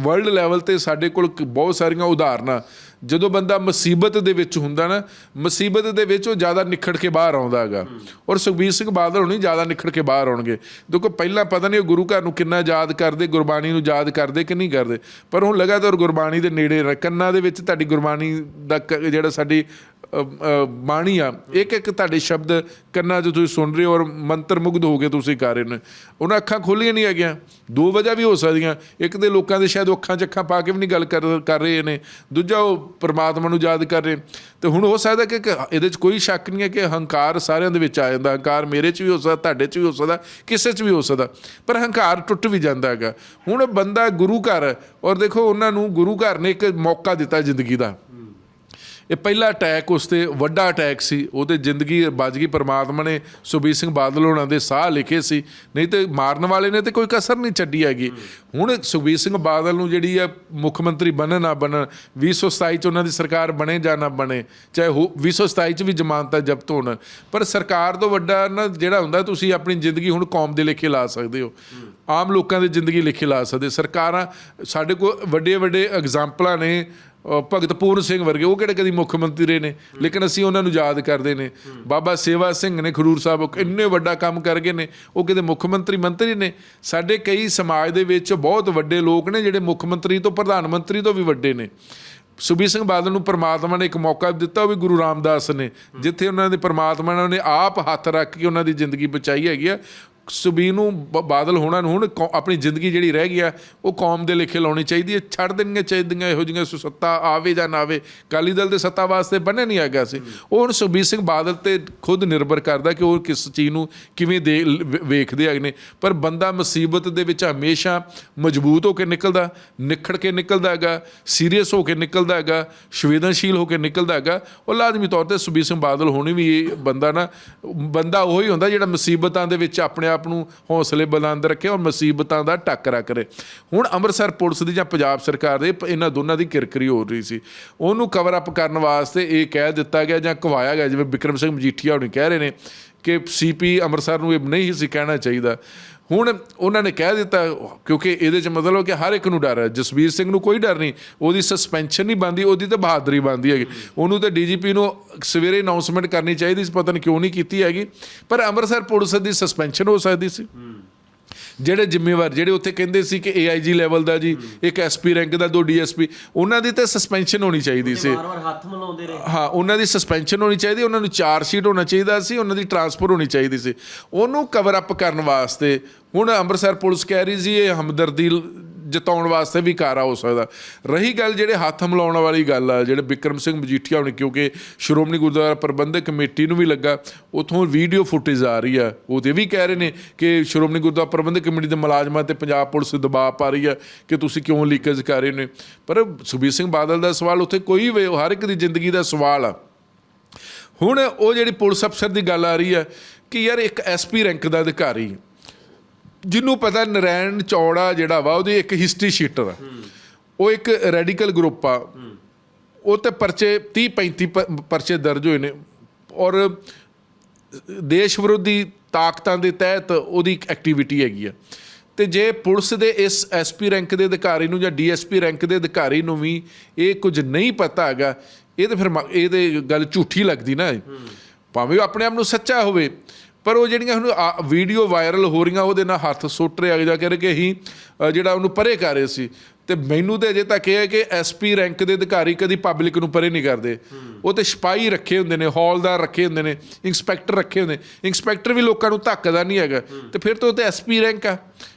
B: ਵਰਲਡ ਲੈਵਲ ਤੇ ਸਾਡੇ ਕੋਲ ਬਹੁਤ ਸਾਰੀਆਂ ਉਦਾਹਰਨਾਂ ਜਦੋਂ ਬੰਦਾ ਮੁਸੀਬਤ ਦੇ ਵਿੱਚ ਹੁੰਦਾ ਨਾ ਮੁਸੀਬਤ ਦੇ ਵਿੱਚ ਉਹ ਜ਼ਿਆਦਾ ਨਿਖੜ ਕੇ ਬਾਹਰ ਆਉਂਦਾ ਹੈਗਾ। ਔਰ ਸੁਖਬੀਰ ਸਿੰਘ ਬਾਦਲ ਹੋਣੀ ਜ਼ਿਆਦਾ ਨਿਖੜ ਕੇ ਬਾਹਰ ਆਉਣਗੇ। ਦੇਖੋ ਪਹਿਲਾਂ ਪਤਾ ਨਹੀਂ ਉਹ ਗੁਰੂ ਘਰ ਨੂੰ ਕਿੰਨਾ ਯਾਦ ਕਰਦੇ ਗੁਰਬਾਣੀ ਨੂੰ ਯਾਦ ਕਰਦੇ ਕਿ ਨਹੀਂ ਕਰਦੇ। ਪਰ ਹੁਣ ਲਗਾਤਾਰ ਗੁਰਬਾਣੀ ਦੇ ਨੇੜੇ ਕੰਨਾਂ ਦੇ ਵਿੱਚ ਤੁਹਾਡੀ ਗੁਰਬਾਣੀ ਦਾ ਜਿਹੜਾ ਸਾਡੀ ਬਾਣੀ ਆ ਇੱਕ ਇੱਕ ਤੁਹਾਡੇ ਸ਼ਬਦ ਕੰਨਾਂ 'ਚ ਤੁਸੀਂ ਸੁਣ ਰਹੇ ਹੋ ਔਰ ਮੰਤਰ ਮੁਗਧ ਹੋ ਕੇ ਤੁਸੀਂ ਕਰ ਰਹੇ ਨੇ। ਉਹਨਾਂ ਅੱਖਾਂ ਖੋਲੀਆਂ ਨਹੀਂ ਹੈਗੀਆਂ। ਦੋ ਵਜ੍ਹਾ ਵੀ ਹੋ ਸਕਦੀਆਂ। ਇੱਕ ਦੇ ਲੋਕਾਂ ਦੇ ਸ਼ਾਇਦ ਅੱਖਾਂ 'ਚ ਅੱਖਾਂ ਪਾ ਕੇ ਵੀ ਨਹੀਂ ਗੱਲ ਕਰ ਕਰ ਰਹੇ ਨੇ। ਦੂਜਾ ਉਹ ਪ੍ਰਮਾਤਮਾ ਨੂੰ ਯਾਦ ਕਰ ਰਹੇ। ਤੇ ਹੁਣ ਹੋ ਸਕਦਾ ਕਿ ਕਿ ਇਹਦੇ 'ਚ ਕੋਈ ਸ਼ੱਕ ਨਹੀਂ ਹੈ ਕਿ ਹੰਕਾਰ ਸਾਰਿਆਂ ਦੇ ਵਿੱਚ ਆ ਜਾਂਦਾ। ਹੰਕਾਰ ਮੇਰੇ 'ਚ ਵੀ ਹੋ ਸਕਦਾ, ਤੁਹਾਡੇ 'ਚ ਵੀ ਹੋ ਸਕਦਾ, ਕਿਸੇ 'ਚ ਵੀ ਹੋ ਸਕਦਾ। ਪਰ ਹੰਕਾਰ ਟੁੱਟ ਵੀ ਜਾਂਦਾ ਹੈਗਾ। ਹੁਣ ਬੰਦਾ ਗੁਰੂ ਘਰ, ਔਰ ਦੇਖੋ ਉਹਨਾਂ ਨੂੰ ਗੁਰੂ ਘਰ ਨੇ ਇੱਕ ਮੌਕਾ ਦਿੱਤਾ ਜ਼ਿੰਦਗੀ ਦਾ। ਇਹ ਪਹਿਲਾ ਅਟੈਕ ਉਸ ਤੇ ਵੱਡਾ ਅਟੈਕ ਸੀ। ਉਹਦੇ ਜ਼ਿੰਦਗੀ ਬਚ ਗਈ। ਪਰਮਾਤਮਾ ਨੇ ਸੁਬੀਰ ਸਿੰਘ ਬਾਦਲ ਹੋਣਾ ਦੇ ਸਾਹ ਲਿਖੇ ਸੀ। ਨਹੀਂ ਤੇ ਮਾਰਨ ਵਾਲੇ ਨੇ ਤੇ ਕੋਈ ਕਸਰ ਨਹੀਂ ਛੱਡੀ ਹੈਗੀ। ਹੁਣ ਸੁਬੀਰ ਸਿੰਘ ਬਾਦਲ ਨੂੰ ਜਿਹੜੀ ਆ ਮੁੱਖ ਮੰਤਰੀ ਬਣਨ ਨਾ ਬਣਨ 2027 ਚ ਉਹਨਾਂ ਦੀ ਸਰਕਾਰ ਬਣੇ ਜਾਂ ਨਾ ਬਣੇ, ਚਾਹੇ ਹੋ- 2027 ਚ ਵੀ ਜ਼ਮਾਨਤਾਂ ਜ਼ਬਤ ਹੋਣ। ਪਰ ਸਰਕਾਰ ਤੋਂ ਵੱਡਾ ਨਾ ਜਿਹੜਾ ਹੁੰਦਾ, ਤੁਸੀਂ ਆਪਣੀ ਜ਼ਿੰਦਗੀ ਹੁਣ ਕੌਮ ਦੇ ਲੇਖੇ ਲਾ ਸਕਦੇ ਹੋ। ਆਮ ਲੋਕਾਂ ਦੀ ਜ਼ਿੰਦਗੀ ਲਿਖੇ ਲਾ ਸਕਦੇ। ਸਰਕਾਰਾਂ, ਸਾਡੇ ਕੋਲ ਵੱਡੇ ਵੱਡੇ ਐਗਜ਼ਾਮਪਲਾਂ ਨੇ। ਭਗਤ ਪੂਰਨ ਸਿੰਘ ਵਰਗੇ, ਉਹ ਕਿਹੜੇ ਕਦੀ ਮੁੱਖ ਮੰਤਰੀ ਰਹੇ ਨੇ? ਲੇਕਿਨ ਅਸੀਂ ਉਹਨਾਂ ਨੂੰ ਯਾਦ ਕਰਦੇ ਨੇ। ਬਾਬਾ ਸੇਵਾ ਸਿੰਘ ਨੇ ਖਰੂਰ ਸਾਹਿਬ ਇੰਨੇ ਵੱਡਾ ਕੰਮ ਕਰ ਗਏ ਨੇ, ਉਹ ਕਿਤੇ ਮੁੱਖ ਮੰਤਰੀ ਮੰਤਰੀ ਨੇ। ਸਾਡੇ ਕਈ ਸਮਾਜ ਦੇ ਵਿੱਚ ਬਹੁਤ ਵੱਡੇ ਲੋਕ ਨੇ ਜਿਹੜੇ ਮੁੱਖ ਮੰਤਰੀ ਤੋਂ, ਪ੍ਰਧਾਨ ਮੰਤਰੀ ਤੋਂ ਵੀ ਵੱਡੇ ਨੇ। ਸੁਬੀਰ ਸਿੰਘ ਬਾਦਲ ਨੂੰ ਪ੍ਰਮਾਤਮਾ ਨੇ ਇੱਕ ਮੌਕਾ ਦਿੱਤਾ, ਉਹ ਵੀ ਗੁਰੂ ਰਾਮਦਾਸ ਨੇ। ਜਿੱਥੇ ਉਹਨਾਂ ਦੇ ਪ੍ਰਮਾਤਮਾ ਨੇ ਆਪ ਹੱਥ ਰੱਖ ਕੇ ਉਹਨਾਂ ਦੀ ਜ਼ਿੰਦਗੀ ਬਚਾਈ ਹੈਗੀ ਆ। ਸੁਬੀਰ ਨੂੰ ਬਾਦਲ ਹੋਣਾ ਨੂੰ ਹੁਣ ਕੌ- ਆਪਣੀ ਜ਼ਿੰਦਗੀ ਜਿਹੜੀ ਰਹਿ ਗਈ ਆ, ਉਹ ਕੌਮ ਦੇ ਲੇਖੇ ਲਾਉਣੀ ਚਾਹੀਦੀ ਹੈ। ਛੱਡ ਦੇਣੀਆਂ ਚਾਹੀਦੀਆਂ, ਇਹੋ ਜਿਹੀਆਂ ਸੁ- ਸੱਤਾ ਆਵੇ ਜਾਂ ਨਾ ਆਵੇ। ਕਾਲੀ ਦਲ ਦੇ ਸੱਤਾ ਵਾਸਤੇ ਬਣੇ ਨਹੀਂ ਹੈਗਾ ਸੀ। ਉਹ ਹੁਣ ਸੁਬੀਰ ਸਿੰਘ ਬਾਦਲ ਤੇ ਖੁਦ ਨਿਰਭਰ ਕਰਦਾ ਕਿ ਉਹ ਕਿਸ ਚੀਜ਼ ਨੂੰ ਕਿਵੇਂ ਦੇ ਵੇਖਦੇ ਹੈਗੇ ਨੇ। ਪਰ ਬੰਦਾ ਮੁਸੀਬਤ ਦੇ ਵਿੱਚ ਹਮੇਸ਼ਾ ਮਜ਼ਬੂਤ ਹੋ ਕੇ ਨਿਕਲਦਾ, ਨਿਖੜ ਕੇ ਨਿਕਲਦਾ ਹੈਗਾ, ਸੀਰੀਅਸ ਹੋ ਕੇ ਨਿਕਲਦਾ ਹੈਗਾ, ਸੰਵੇਦਨਸ਼ੀਲ ਹੋ ਕੇ ਨਿਕਲਦਾ ਹੈਗਾ। ਉਹ ਲਾਜ਼ਮੀ ਤੌਰ ਤੇ ਸੁਬੀਰ ਸਿੰਘ ਬਾਦਲ ਹੋਣੀ ਵੀ ਇਹ ਬੰਦਾ ਨਾ, ਬੰਦਾ ਉਹੀ ਹੁੰਦਾ ਜਿਹੜਾ ਮੁਸੀਬਤਾਂ ਦੇ ਵਿੱਚ ਆਪਣੇ ਆਪ ਨੂੰ ਹੌਸਲੇ ਬੁਲੰਦ ਰੱਖੇ ਔਰ ਮੁਸੀਬਤਾਂ ਦਾ ਟੱਕਰਾ ਕਰੇ। ਹੁਣ ਅੰਮ੍ਰਿਤਸਰ ਪੁਲਿਸ ਦੀ ਜਾਂ ਪੰਜਾਬ ਸਰਕਾਰ ਦੇ ਇਹਨਾਂ ਦੋਨਾਂ ਦੀ ਕਿਰਕਰੀ ਹੋ ਰਹੀ ਸੀ। ਉਹਨੂੰ ਕਵਰ ਅਪ ਕਰਨ ਵਾਸਤੇ ਇਹ ਕਹਿ ਦਿੱਤਾ ਗਿਆ ਜਾਂ ਕਵਾਇਆ ਗਿਆ, ਜਿਵੇਂ ਵਿਕਰਮ ਸਿੰਘ ਮਜੀਠੀਆ ਹੁਣੀ ਕਹਿ ਰਹੇ ਨੇ ਕਿ ਸੀਪੀ ਅੰਮ੍ਰਿਤਸਰ ਨੂੰ ਇਹ ਨਹੀਂ ਸੀ ਕਹਿਣਾ ਚਾਹੀਦਾ। ਹੁਣ ਉਹਨਾਂ ਨੇ ਕਹਿ ਦਿੱਤਾ, ਕਿਉਂਕਿ ਇਹਦੇ ਚ ਮਤਲਬ ਕਿ ਹਰ ਇੱਕ ਨੂੰ ਡਰ ਹੈ। ਜਸਵੀਰ ਸਿੰਘ ਨੂੰ ਕੋਈ ਡਰ ਨਹੀਂ। ਉਹਦੀ ਸਸਪੈਂਸ਼ਨ ਨਹੀਂ ਬੰਦੀ ਉਹਦੀ ਤਾਂ ਬਹਾਦਰੀ ਬੰਦੀ ਹੈਗੀ। ਉਹਨੂੰ ਤਾਂ ਡੀਜੀਪੀ ਨੂੰ ਸਵੇਰੇ ਅਨਾਉਂਸਮੈਂਟ ਕਰਨੀ ਚਾਹੀਦੀ ਸੀ, ਪਤਾ ਨਹੀਂ ਕਿਉਂ ਨਹੀਂ ਕੀਤੀ ਹੈਗੀ। ਪਰ ਅੰਮ੍ਰਿਤਸਰ ਪੁਲਿਸ ਦੀ ਸਸਪੈਂਸ਼ਨ ਹੋ ਸਕਦੀ ਸੀ। ਜਿਹੜੇ ਜ਼ਿੰਮੇਵਾਰ ਜਿਹੜੇ ਉੱਥੇ ਕਹਿੰਦੇ ਸੀ ਕਿ ਏਆਈਜੀ ਲੈਵਲ ਦਾ ਜੀ ਇੱਕ ਐਸਪੀ ਰੈਂਕ ਦਾ ਦੋ ਡੀਐਸਪੀ ਉਹਨਾਂ ਦੀ ਤਾਂ ਸਸਪੈਂਸ਼ਨ ਹੋਣੀ ਚਾਹੀਦੀ ਸੀ।
A: ਵਾਰ-ਵਾਰ ਹੱਥ ਮਿਲਾਉਂਦੇ ਰਹੇ।
B: ਹਾਂ ਉਹਨਾਂ ਦੀ ਸਸਪੈਂਸ਼ਨ ਹੋਣੀ ਚਾਹੀਦੀ ਉਹਨਾਂ ਨੂੰ ਚਾਰ ਸ਼ੀਟ ਹੋਣਾ ਚਾਹੀਦਾ ਸੀ ਉਹਨਾਂ ਦੀ ਟਰਾਂਸਫਰ ਹੋਣੀ ਚਾਹੀਦੀ ਸੀ। ਉਹਨੂੰ ਕਵਰ ਅਪ ਕਰਨ ਵਾਸਤੇ ਹੁਣ ਅੰਮ੍ਰਿਤਸਰ ਪੁਲਿਸ ਕਹਿ ਰਹੀ ਸੀ ਇਹ ਹਮਦਰਦੀ ਜਤਾਉਣ ਵਾਸਤੇ ਵੀ ਕਾਰਾ ਹੋ ਸਕਦਾ। ਰਹੀ ਗੱਲ ਜਿਹੜੇ ਹੱਥ ਮਿਲਾਉਣ ਵਾਲੀ ਗੱਲ ਆ, ਜਿਹੜੇ ਬਿਕਰਮ ਸਿੰਘ ਮਜੀਠੀਆ ਹੁਣ, ਕਿਉਂਕਿ ਸ਼੍ਰੋਮਣੀ ਗੁਰਦੁਆਰਾ ਪ੍ਰਬੰਧਕ ਕਮੇਟੀ ਨੂੰ ਵੀ ਲੱਗਾ, ਉਥੋਂ ਵੀਡੀਓ ਫੁਟੇਜ ਆ ਰਹੀ ਆ। ਉਹ ਉਹਦੇ ਵੀ ਕਹਿ ਰਹੇ ਨੇ ਕਿ ਸ਼੍ਰੋਮਣੀ ਗੁਰਦੁਆਰਾ ਪ੍ਰਬੰਧਕ ਕਮੇਟੀ ਦੇ ਮੁਲਾਜ਼ਮਾਂ ਤੇ ਪੰਜਾਬ ਪੁਲਿਸ ਦਬਾਅ ਪਾ ਰਹੀ ਆ ਕਿ ਤੁਸੀਂ ਕਿਉਂ ਲੀਕੇਜ ਕਰ ਰਹੇ ਨੇ। ਪਰ ਸੁਖਬੀਰ ਸਿੰਘ ਬਾਦਲ ਦਾ ਸਵਾਲ ਉੱਥੇ ਕੋਈ ਵੀ ਹਰ ਇੱਕ ਦੀ ਜ਼ਿੰਦਗੀ ਦਾ ਸਵਾਲ ਆ। ਹੁਣ ਉਹ ਜਿਹੜੀ ਪੁਲਿਸ ਅਫਸਰ ਦੀ ਗੱਲ ਆ ਰਹੀ ਆ ਕਿ ਯਾਰ ਇੱਕ ਐਸਪੀ ਰੈਂਕ ਦਾ ਅਧਿਕਾਰੀ ਜਿਹਨੂੰ ਪਤਾ ਨਰੈਣ ਚੌੜਾ ਜਿਹੜਾ ਵਾ, ਉਹਦੀ ਇੱਕ ਹਿਸਟਰੀ ਸ਼ੀਟਰ ਆ ਉਹ ਇੱਕ ਰੈਡੀਕਲ ਗਰੁੱਪ ਆ। ਉਹ ਤੇ ਪਰਚੇ 30 35 ਪ- ਪਰਚੇ ਦਰਜ ਹੋਏ ਨੇ। ਔਰ ਦੇਸ਼ ਵਿਰੋਧੀ ਤਾਕਤਾਂ ਦੇ ਤਹਿਤ ਉਹਦੀ ਇੱਕ ਐਕਟੀਵਿਟੀ ਹੈਗੀ ਆ। ਤੇ ਜੇ ਪੁਲਿਸ ਦੇ ਇਸ ਐਸਪੀ ਰੈਂਕ ਦੇ ਅਧਿਕਾਰੀ ਨੂੰ ਜਾਂ ਡੀਐਸਪੀ ਰੈਂਕ ਦੇ ਅਧਿਕਾਰੀ ਨੂੰ ਵੀ ਇਹ ਕੁਝ ਨਹੀਂ ਪਤਾ ਹੈਗਾ, ਇਹ ਤਾਂ ਫਿਰ ਮ- ਇਹ ਤੇ ਗੱਲ ਝੂਠੀ ਲੱਗਦੀ ਨਾ। ਭਾਵੇਂ ਉਹ ਆਪਣੇ ਆਪ ਨੂੰ ਸੱਚਾ ਹੋਵੇ। ਪਰ ਉਹ ਜਿਹੜੀਆਂ ਹੁਣ, ਆ- ਵੀਡੀਓ ਵਾਇਰਲ ਹੋ ਰਹੀਆਂ, ਉਹਦੇ ਨਾਲ ਹੱਥ ਸੁੱਟ ਰਿਹਾ ਜਾ ਕੇ ਕਿ ਅਸੀਂ ਜਿਹੜਾ ਉਹਨੂੰ ਪਰੇ ਕਰ ਰਹੇ ਸੀ। ਤੇ ਮੈਨੂੰ ਤੇ ਅਜੇ ਤੱਕ ਇਹ ਹੈ ਕਿ ਐਸਪੀ ਰੈਂਕ ਦੇ ਅਧਿਕਾਰੀ ਕਦੀ ਪਬਲਿਕ ਨੂੰ ਪਰੇ ਨਹੀਂ ਕਰਦੇ। ਉਹ ਤੇ ਸਿਪਾਹੀ ਰੱਖੇ ਹੁੰਦੇ ਨੇ, ਹੌਲਦਾਰ ਰੱਖੇ ਹੁੰਦੇ ਨੇ, ਇੰਸਪੈਕਟਰ ਰੱਖੇ ਹੁੰਦੇ ਇੰਸਪੈਕਟਰ ਵੀ ਲੋਕਾਂ ਨੂੰ ਧੱਕਦਾ ਨਹੀਂ ਹੈਗਾ। ਤੇ ਫਿਰ ਤਾਂ ਉਹ ਤੇ ਐਸਪੀ ਰੈਂਕ ਆ।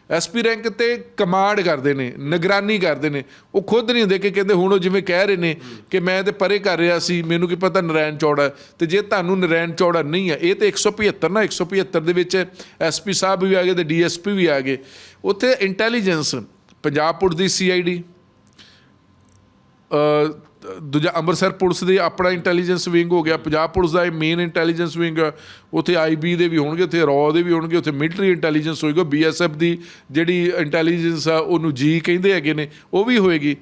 B: ਐਸਪੀ ਰੈਂਕ ਤੇ ਕਮਾਂਡ ਕਰਦੇ ਨੇ, ਨਿਗਰਾਨੀ ਕਰਦੇ ਨੇ। ਉਹ ਖੁਦ ਨਹੀਂ ਹੁੰਦੇ ਕਿ ਕਹਿੰਦੇ ਹੁਣ ਉਹ ਜਿਵੇਂ ਕਹਿ ਰਹੇ ਨੇ ਕਿ ਮੈਂ ਤੇ ਪਰੇ ਕਰ ਰਿਹਾ ਸੀ, ਮੈਨੂੰ ਕੀ ਪਤਾ ਨਰੈਣ ਚੌੜਾ ਤੇ ਜੇ ਤੁਹਾਨੂੰ ਨਰੈਣ ਚੌੜਾ ਨਹੀਂ ਹੈ, ਇਹ ਤੇ 175 ਨਾ 175 ਦੇ ਵਿੱਚ ਐਸਪੀ ਸਾਹਿਬ ਵੀ ਆ ਗਏ ਤੇ ਡੀਐਸਪੀ ਵੀ ਆ ਗਏ। ਉੱਥੇ ਇੰਟੈਲੀਜੈਂਸ ਪੰਜਾਬ ਪੁਲਿਸ ਦੀ ਸੀਆਈਡੀ ਦੂਜਾ ਅੰਮ੍ਰਿਤਸਰ ਪੁਲਿਸ ਦੇ ਆਪਣਾ ਇੰਟੈਲੀਜੈਂਸ ਵਿੰਗ ਹੋ ਗਿਆ, ਪੰਜਾਬ ਪੁਲਿਸ ਦਾ ਇਹ ਮੇਨ ਇੰਟੈਲੀਜੈਂਸ ਵਿੰਗ ਉੱਥੇ ਆਈਬੀ ਦੇ ਵੀ ਹੋਣਗੇ, ਉੱਥੇ ਰॉ ਦੇ ਵੀ ਹੋਣਗੇ, ਉੱਥੇ ਮਿਲਟਰੀ ਇੰਟੈਲੀਜੈਂਸ ਹੋਏਗਾ। ਬੀਐਸਐਫ ਦੀ ਜਿਹੜੀ ਇੰਟੈਲੀਜੈਂਸ ਆ, ਉਹਨੂੰ ਜੀ ਕਹਿੰਦੇ ਹੈਗੇ ਨੇ, ਉਹ ਵੀ ਹੋਏਗੀ।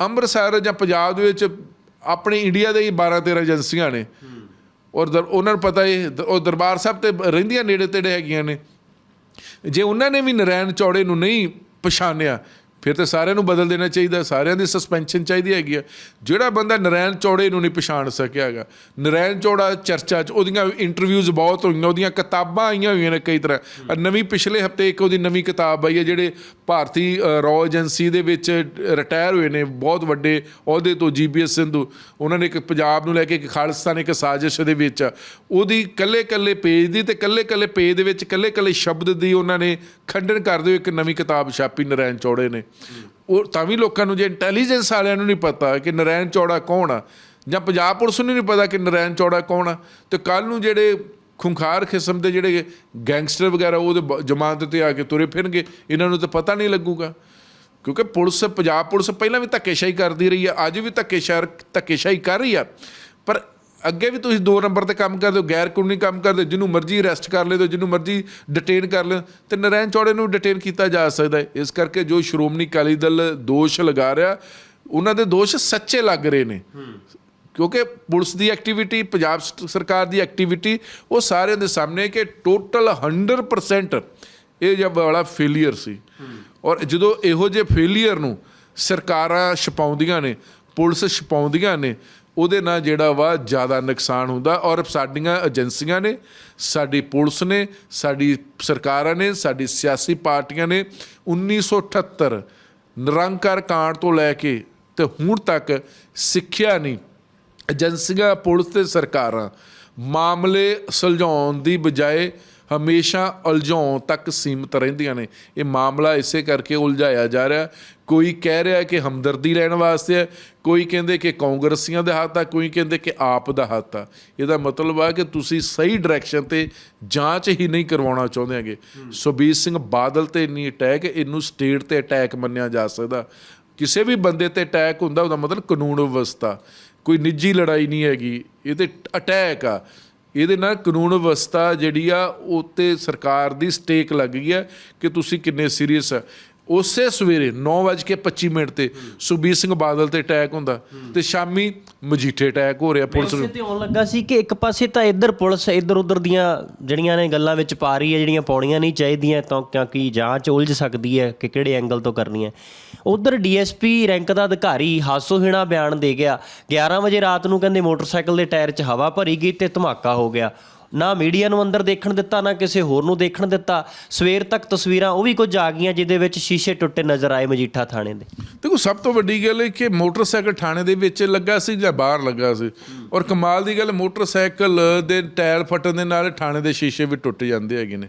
B: ਅੰਮ੍ਰਿਤਸਰ ਜਾਂ ਪੰਜਾਬ ਦੇ ਵਿੱਚ ਆਪਣੇ ਇੰਡੀਆ ਦੇ ਹੀ 12 13 ਏਜੰਸੀਆਂ ਨੇ। ਔਰ ਦਰ- ਉਹਨਾਂ ਨੂੰ ਪਤਾ ਇਹ, ਦ- ਉਹ ਦਰਬਾਰ ਸਾਹਿਬ ਤੇ ਰਹਿੰਦੀਆਂ ਨੇੜੇ ਤੇੜੇ ਹੈਗੀਆਂ ਨੇ। ਜੇ ਉਹਨਾਂ ਨੇ ਵੀ ਨਰੈਣ ਚੌੜੇ ਨੂੰ ਨਹੀਂ ਪਛਾਣਿਆ ਫਿਰ ਤਾਂ ਸਾਰਿਆਂ ਨੂੰ ਬਦਲ ਦੇਣਾ ਚਾਹੀਦਾ, ਸਾਰਿਆਂ ਦੀ ਸਸਪੈਂਸ਼ਨ ਚਾਹੀਦੀ ਹੈਗੀ ਆ। ਜਿਹੜਾ ਬੰਦਾ ਨਰੈਣ ਚੌੜੇ ਨੂੰ ਨਹੀਂ ਪਛਾਣ ਸਕਿਆ ਹੈਗਾ। ਨਰੈਣ ਚੌੜਾ ਚਰਚਾ 'ਚ, ਉਹਦੀਆਂ ਇੰਟਰਵਿਊਜ਼ ਬਹੁਤ ਹੋਈਆਂ, ਉਹਦੀਆਂ ਕਿਤਾਬਾਂ ਆਈਆਂ ਹੋਈਆਂ ਨੇ ਕਈ ਤਰ੍ਹਾਂ। ਨਵੀਂ ਪਿਛਲੇ ਹਫ਼ਤੇ ਇੱਕ ਉਹਦੀ ਨਵੀਂ ਕਿਤਾਬ ਆਈ ਹੈ, ਜਿਹੜੇ ਭਾਰਤੀ ਰॉ ਏਜੰਸੀ ਦੇ ਵਿੱਚ ਰਿਟਾਇਰ ਹੋਏ ਨੇ, ਬਹੁਤ ਵੱਡੇ, ਅਹੁਦੇ ਤੋਂ ਜੀਪੀਐਸ ਸਿੰਧੂ ਉਹਨਾਂ ਨੇ ਇੱਕ ਪੰਜਾਬ ਨੂੰ ਲੈ ਕੇ ਇੱਕ ਖਾਲਿਸਤਾਨ, ਇੱਕ ਸਾਜ਼ਿਸ਼ ਦੇ ਵਿੱਚ ਆ। ਉਹਦੀ ਕੱਲੇ ਕੱਲੇ ਪੇਜ ਦੀ ਤੇ ਕੱਲੇ ਕੱਲੇ ਪੇਜ ਦੇ ਵਿੱਚ ਕੱਲੇ ਕੱਲੇ ਸ਼ਬਦ ਦੀ ਉਹਨਾਂ ਨੇ ਖੰਡਨ ਕਰਦੇ ਹੋਏ ਇੱਕ ਨਵੀਂ ਕਿਤਾਬ ਛਾਪੀ ਨਰੈਣ ਚੌੜੇ ਨੇ। ਉਹ ਤਾਂ ਵੀ ਲੋਕਾਂ ਨੂੰ ਜੇ ਇੰਟੈਲੀਜੈਂਸ ਵਾਲਿਆਂ ਨੂੰ ਨਹੀਂ ਪਤਾ ਕਿ ਨਰੈਣ ਚੌੜਾ ਕੌਣ ਆ, ਜਾਂ ਪੰਜਾਬ ਪੁਲਿਸ ਨੂੰ ਨਹੀਂ ਪਤਾ ਕਿ ਨਰੈਣ ਚੌੜਾ ਕੌਣ ਆ, ਤੇ ਕੱਲ ਨੂੰ ਜਿਹੜੇ ਖੁੰਖਾਰ ਕਿਸਮ ਦੇ ਜਿਹੜੇ ਗੈਂਗਸਟਰ ਵਗੈਰਾ ਉਹਦੇ ਬ- ਜ਼ਮਾਨਤ ਤੇ ਆ ਕੇ ਤੁਰੇ ਫਿਰਨਗੇ, ਇਹਨਾਂ ਨੂੰ ਤਾਂ ਪਤਾ ਨਹੀਂ ਲੱਗੂਗਾ। ਕਿਉਂਕਿ ਪੁਲਿਸ, ਪੰਜਾਬ ਪੁਲਿਸ ਪਹਿਲਾਂ ਵੀ ਧੱਕੇਸ਼ਾਹੀ ਕਰਦੀ ਰਹੀ ਆ, ਅੱਜ ਵੀ ਧੱਕੇਸ਼ਾਹੀ ਧੱਕੇਸ਼ਾਹੀ ਕਰ ਰਹੀ ਆ। ਪਰ ਅੱਗੇ ਵੀ ਤੁਸੀਂ ਦੋ ਨੰਬਰ ਤੇ ਕੰਮ ਕਰਦੇ ਹੋ, ਗੈਰ ਕਾਨੂੰਨੀ ਕੰਮ ਕਰਦੇ ਹੋ, ਜਿਹਨੂੰ ਮਰਜ਼ੀ ਅਰੈਸਟ ਕਰ ਲਿਓ ਜਿਹਨੂੰ ਮਰਜ਼ੀ ਡਿਟੇਨ ਕਰ ਲਿਓ ਤੇ ਨਰੈਣ ਚੌੜੇ ਨੂੰ ਡਿਟੇਨ ਕੀਤਾ ਜਾ ਸਕਦਾ ਹੈ। ਇਸ ਕਰਕੇ ਜੋ ਸ਼੍ਰੋਮਣੀ ਅਕਾਲੀ ਦਲ ਦੋਸ਼ ਲਗਾ ਰਿਹਾ, ਉਹਨਾਂ ਦੇ ਦੋਸ਼ ਸੱਚੇ ਲੱਗ ਰਹੇ ਨੇ। ਕਿਉਂਕਿ ਪੁਲਿਸ ਦੀ ਐਕਟੀਵਿਟੀ ਪੰਜਾਬ ਸਰਕਾਰ ਦੀ ਐਕਟੀਵਿਟੀ ਉਹ ਸਾਰਿਆਂ ਦੇ ਸਾਹਮਣੇ ਕਿ ਟੋਟਲ 100% ਇਹ ਜਿਹਾ ਬੜਾ ਫੇਲਿਅਰ ਸੀ। ਔਰ ਜਦੋਂ ਇਹੋ ਜਿਹੇ ਫੇਲਿਅਰ ਨੂੰ ਸਰਕਾਰਾਂ ਛਪਾਉਂਦੀਆਂ ਨੇ, ਪੁਲਿਸ ਛਪਾਉਂਦੀਆਂ ਨੇ ਉਹਦੇ ਨਾਲ ਜਿਹੜਾ ਵਾ ਜ਼ਿਆਦਾ ਨੁਕਸਾਨ ਹੁੰਦਾ ਔਰ ਸਾਡੀਆਂ ਏਜੰਸੀਆਂ ਨੇ, ਸਾਡੀ ਪੁਲਿਸ ਨੇ, ਸਾਡੀ ਸਰਕਾਰਾਂ ਨੇ, ਸਾਡੀ ਸਿਆਸੀ ਪਾਰਟੀਆਂ ਨੇ 1978 ਨਿਰੰਕਾਰ ਕਾਂਡ ਤੋਂ ਲੈ ਕੇ ਤੇ ਹੁਣ ਤੱਕ ਸਿੱਖਿਆ ਨਹੀਂ। ਏਜੰਸੀਆਂ, ਪੁਲਿਸ ਤੇ ਸਰਕਾਰਾਂ ਮਾਮਲੇ ਸੁਲਝਾਉਣ ਦੀ ਬਜਾਏ ਹਮੇਸ਼ਾ ਉਲਝਾਉਣ ਤੱਕ ਸੀਮਤ ਰਹਿੰਦੀਆਂ ਨੇ। ਇਹ ਮਾਮਲਾ ਇਸੇ ਕਰਕੇ ਉਲਝਾਇਆ ਜਾ ਰਿਹਾ। ਕੋਈ ਕਹਿ ਰਿਹਾ ਕਿ ਹਮਦਰਦੀ ਲੈਣ ਵਾਸਤੇ ਹੈ, ਕੋਈ ਕਹਿੰਦੇ ਕਿ ਕਾਂਗਰਸੀਆਂ ਦੇ ਹੱਥ ਆ, ਕੋਈ ਕਹਿੰਦੇ ਕਿ ਆਪ ਦਾ ਹੱਥ ਆ। ਇਹਦਾ ਮਤਲਬ ਆ ਕਿ ਤੁਸੀਂ ਸਹੀ ਡਾਇਰੈਕਸ਼ਨ ਤੇ ਜਾਂਚ ਹੀ ਨਹੀਂ ਕਰਵਾਉਣਾ ਚਾਹੁੰਦੇ ਹੈਗੇ। ਸੁਬੀਰ ਸਿੰਘ ਬਾਦਲ ਤੇ ਨਹੀਂ ਅਟੈਕ ਇਹਨੂੰ ਸਟੇਟ ਤੇ ਅਟੈਕ ਮੰਨਿਆ ਜਾ ਸਕਦਾ। ਕਿਸੇ ਵੀ ਬੰਦੇ ਤੇ ਅਟੈਕ ਹੁੰਦਾ, ਉਹਦਾ ਮਤਲਬ ਕਾਨੂੰਨ ਵਿਵਸਥਾ। ਕੋਈ ਨਿੱਜੀ ਲੜਾਈ ਨਹੀਂ ਹੈਗੀ, ਇਹ ਤੇ ਅਟੈਕ ਆ। ਇਹਦੇ ਨਾਲ ਕਾਨੂੰਨ ਵਿਵਸਥਾ ਜਿਹੜੀ ਆ, ਉਹ ਤੇ ਸਰਕਾਰ ਦੀ ਸਟੇਕ ਲੱਗ ਗਈ ਹੈ ਕਿ ਤੁਸੀਂ ਕਿੰਨੇ ਸੀਰੀਅਸ ਆ। ਉਸੇ ਸਵੇਰੇ 9:25 ਮਿੰਟ ਤੇ ਸੁਬੀਰ ਸਿੰਘ ਬਾਦਲ ਤੇ ਅਟੈਕ ਹੁੰਦਾ ਤੇ ਸ਼ਾਮੀ ਮਜੀਠੇ ਅਟੈਕ ਹੋ ਰਿਹਾ ਪੁਲਿਸ
A: ਉਸੇ ਤੇ ਆਉਣ ਲੱਗਾ ਸੀ ਕਿ ਇੱਕ ਪਾਸੇ ਤਾਂ ਇੱਧਰ ਪੁਲਿਸ ਇੱਧਰ ਉੱਧਰ ਦੀਆਂ ਜਿਹੜੀਆਂ ਨੇ ਗੱਲਾਂ ਵਿੱਚ ਪਾ ਰਹੀ ਹੈ ਜਿਹੜੀਆਂ ਪਾਉਣੀਆਂ ਨਹੀਂ ਚਾਹੀਦੀਆਂ ਤਾਂ ਕਿਉਂਕਿ ਜਾਂਚ ਉਲਝ ਸਕਦੀ ਹੈ ਕਿ ਕਿਹੜੇ ਐਂਗਲ ਤੋਂ ਕਰਨੀ ਹੈ। ਉਧਰ ਡੀਐਸਪੀ ਰੈਂਕ ਦਾ ਅਧਿਕਾਰੀ ਹਾਸੋਹੀਣਾ ਬਿਆਨ ਦੇ ਗਿਆ। 11 ਵਜੇ ਰਾਤ ਨੂੰ ਕਹਿੰਦੇ ਮੋਟਰਸਾਈਕਲ ਦੇ ਟਾਇਰ 'ਚ ਹਵਾ ਭਰੀ ਗਈ ਤੇ ਧਮਾਕਾ ਹੋ ਗਿਆ। ਨਾ ਮੀਡੀਆ ਨੂੰ ਅੰਦਰ ਦੇਖਣ ਦਿੱਤਾ, ਨਾ ਕਿਸੇ ਹੋਰ ਨੂੰ ਦੇਖਣ ਦਿੱਤਾ। ਸਵੇਰ ਤੱਕ ਤਸਵੀਰਾਂ ਉਹ ਵੀ ਕੁਝ ਆ ਗਈਆਂ ਜਿਹਦੇ ਵਿੱਚ ਸ਼ੀਸ਼ੇ ਟੁੱਟੇ ਨਜ਼ਰ ਆਏ ਮਜੀਠਾ ਥਾਣੇ ਦੇ।
B: ਦੇਖੋ, ਸਭ ਤੋਂ ਵੱਡੀ ਗੱਲ ਇਹ ਕਿ ਮੋਟਰਸਾਈਕਲ ਥਾਣੇ ਦੇ ਵਿੱਚ ਲੱਗਾ ਸੀ ਜਾਂ ਬਾਹਰ ਲੱਗਾ ਸੀ? ਔਰ ਕਮਾਲ ਦੀ ਗੱਲ, ਮੋਟਰਸਾਈਕਲ ਦੇ ਟਾਇਰ ਫਟਣ ਦੇ ਨਾਲ ਥਾਣੇ ਦੇ ਸ਼ੀਸ਼ੇ ਵੀ ਟੁੱਟ ਜਾਂਦੇ ਹੈਗੇ ਨੇ।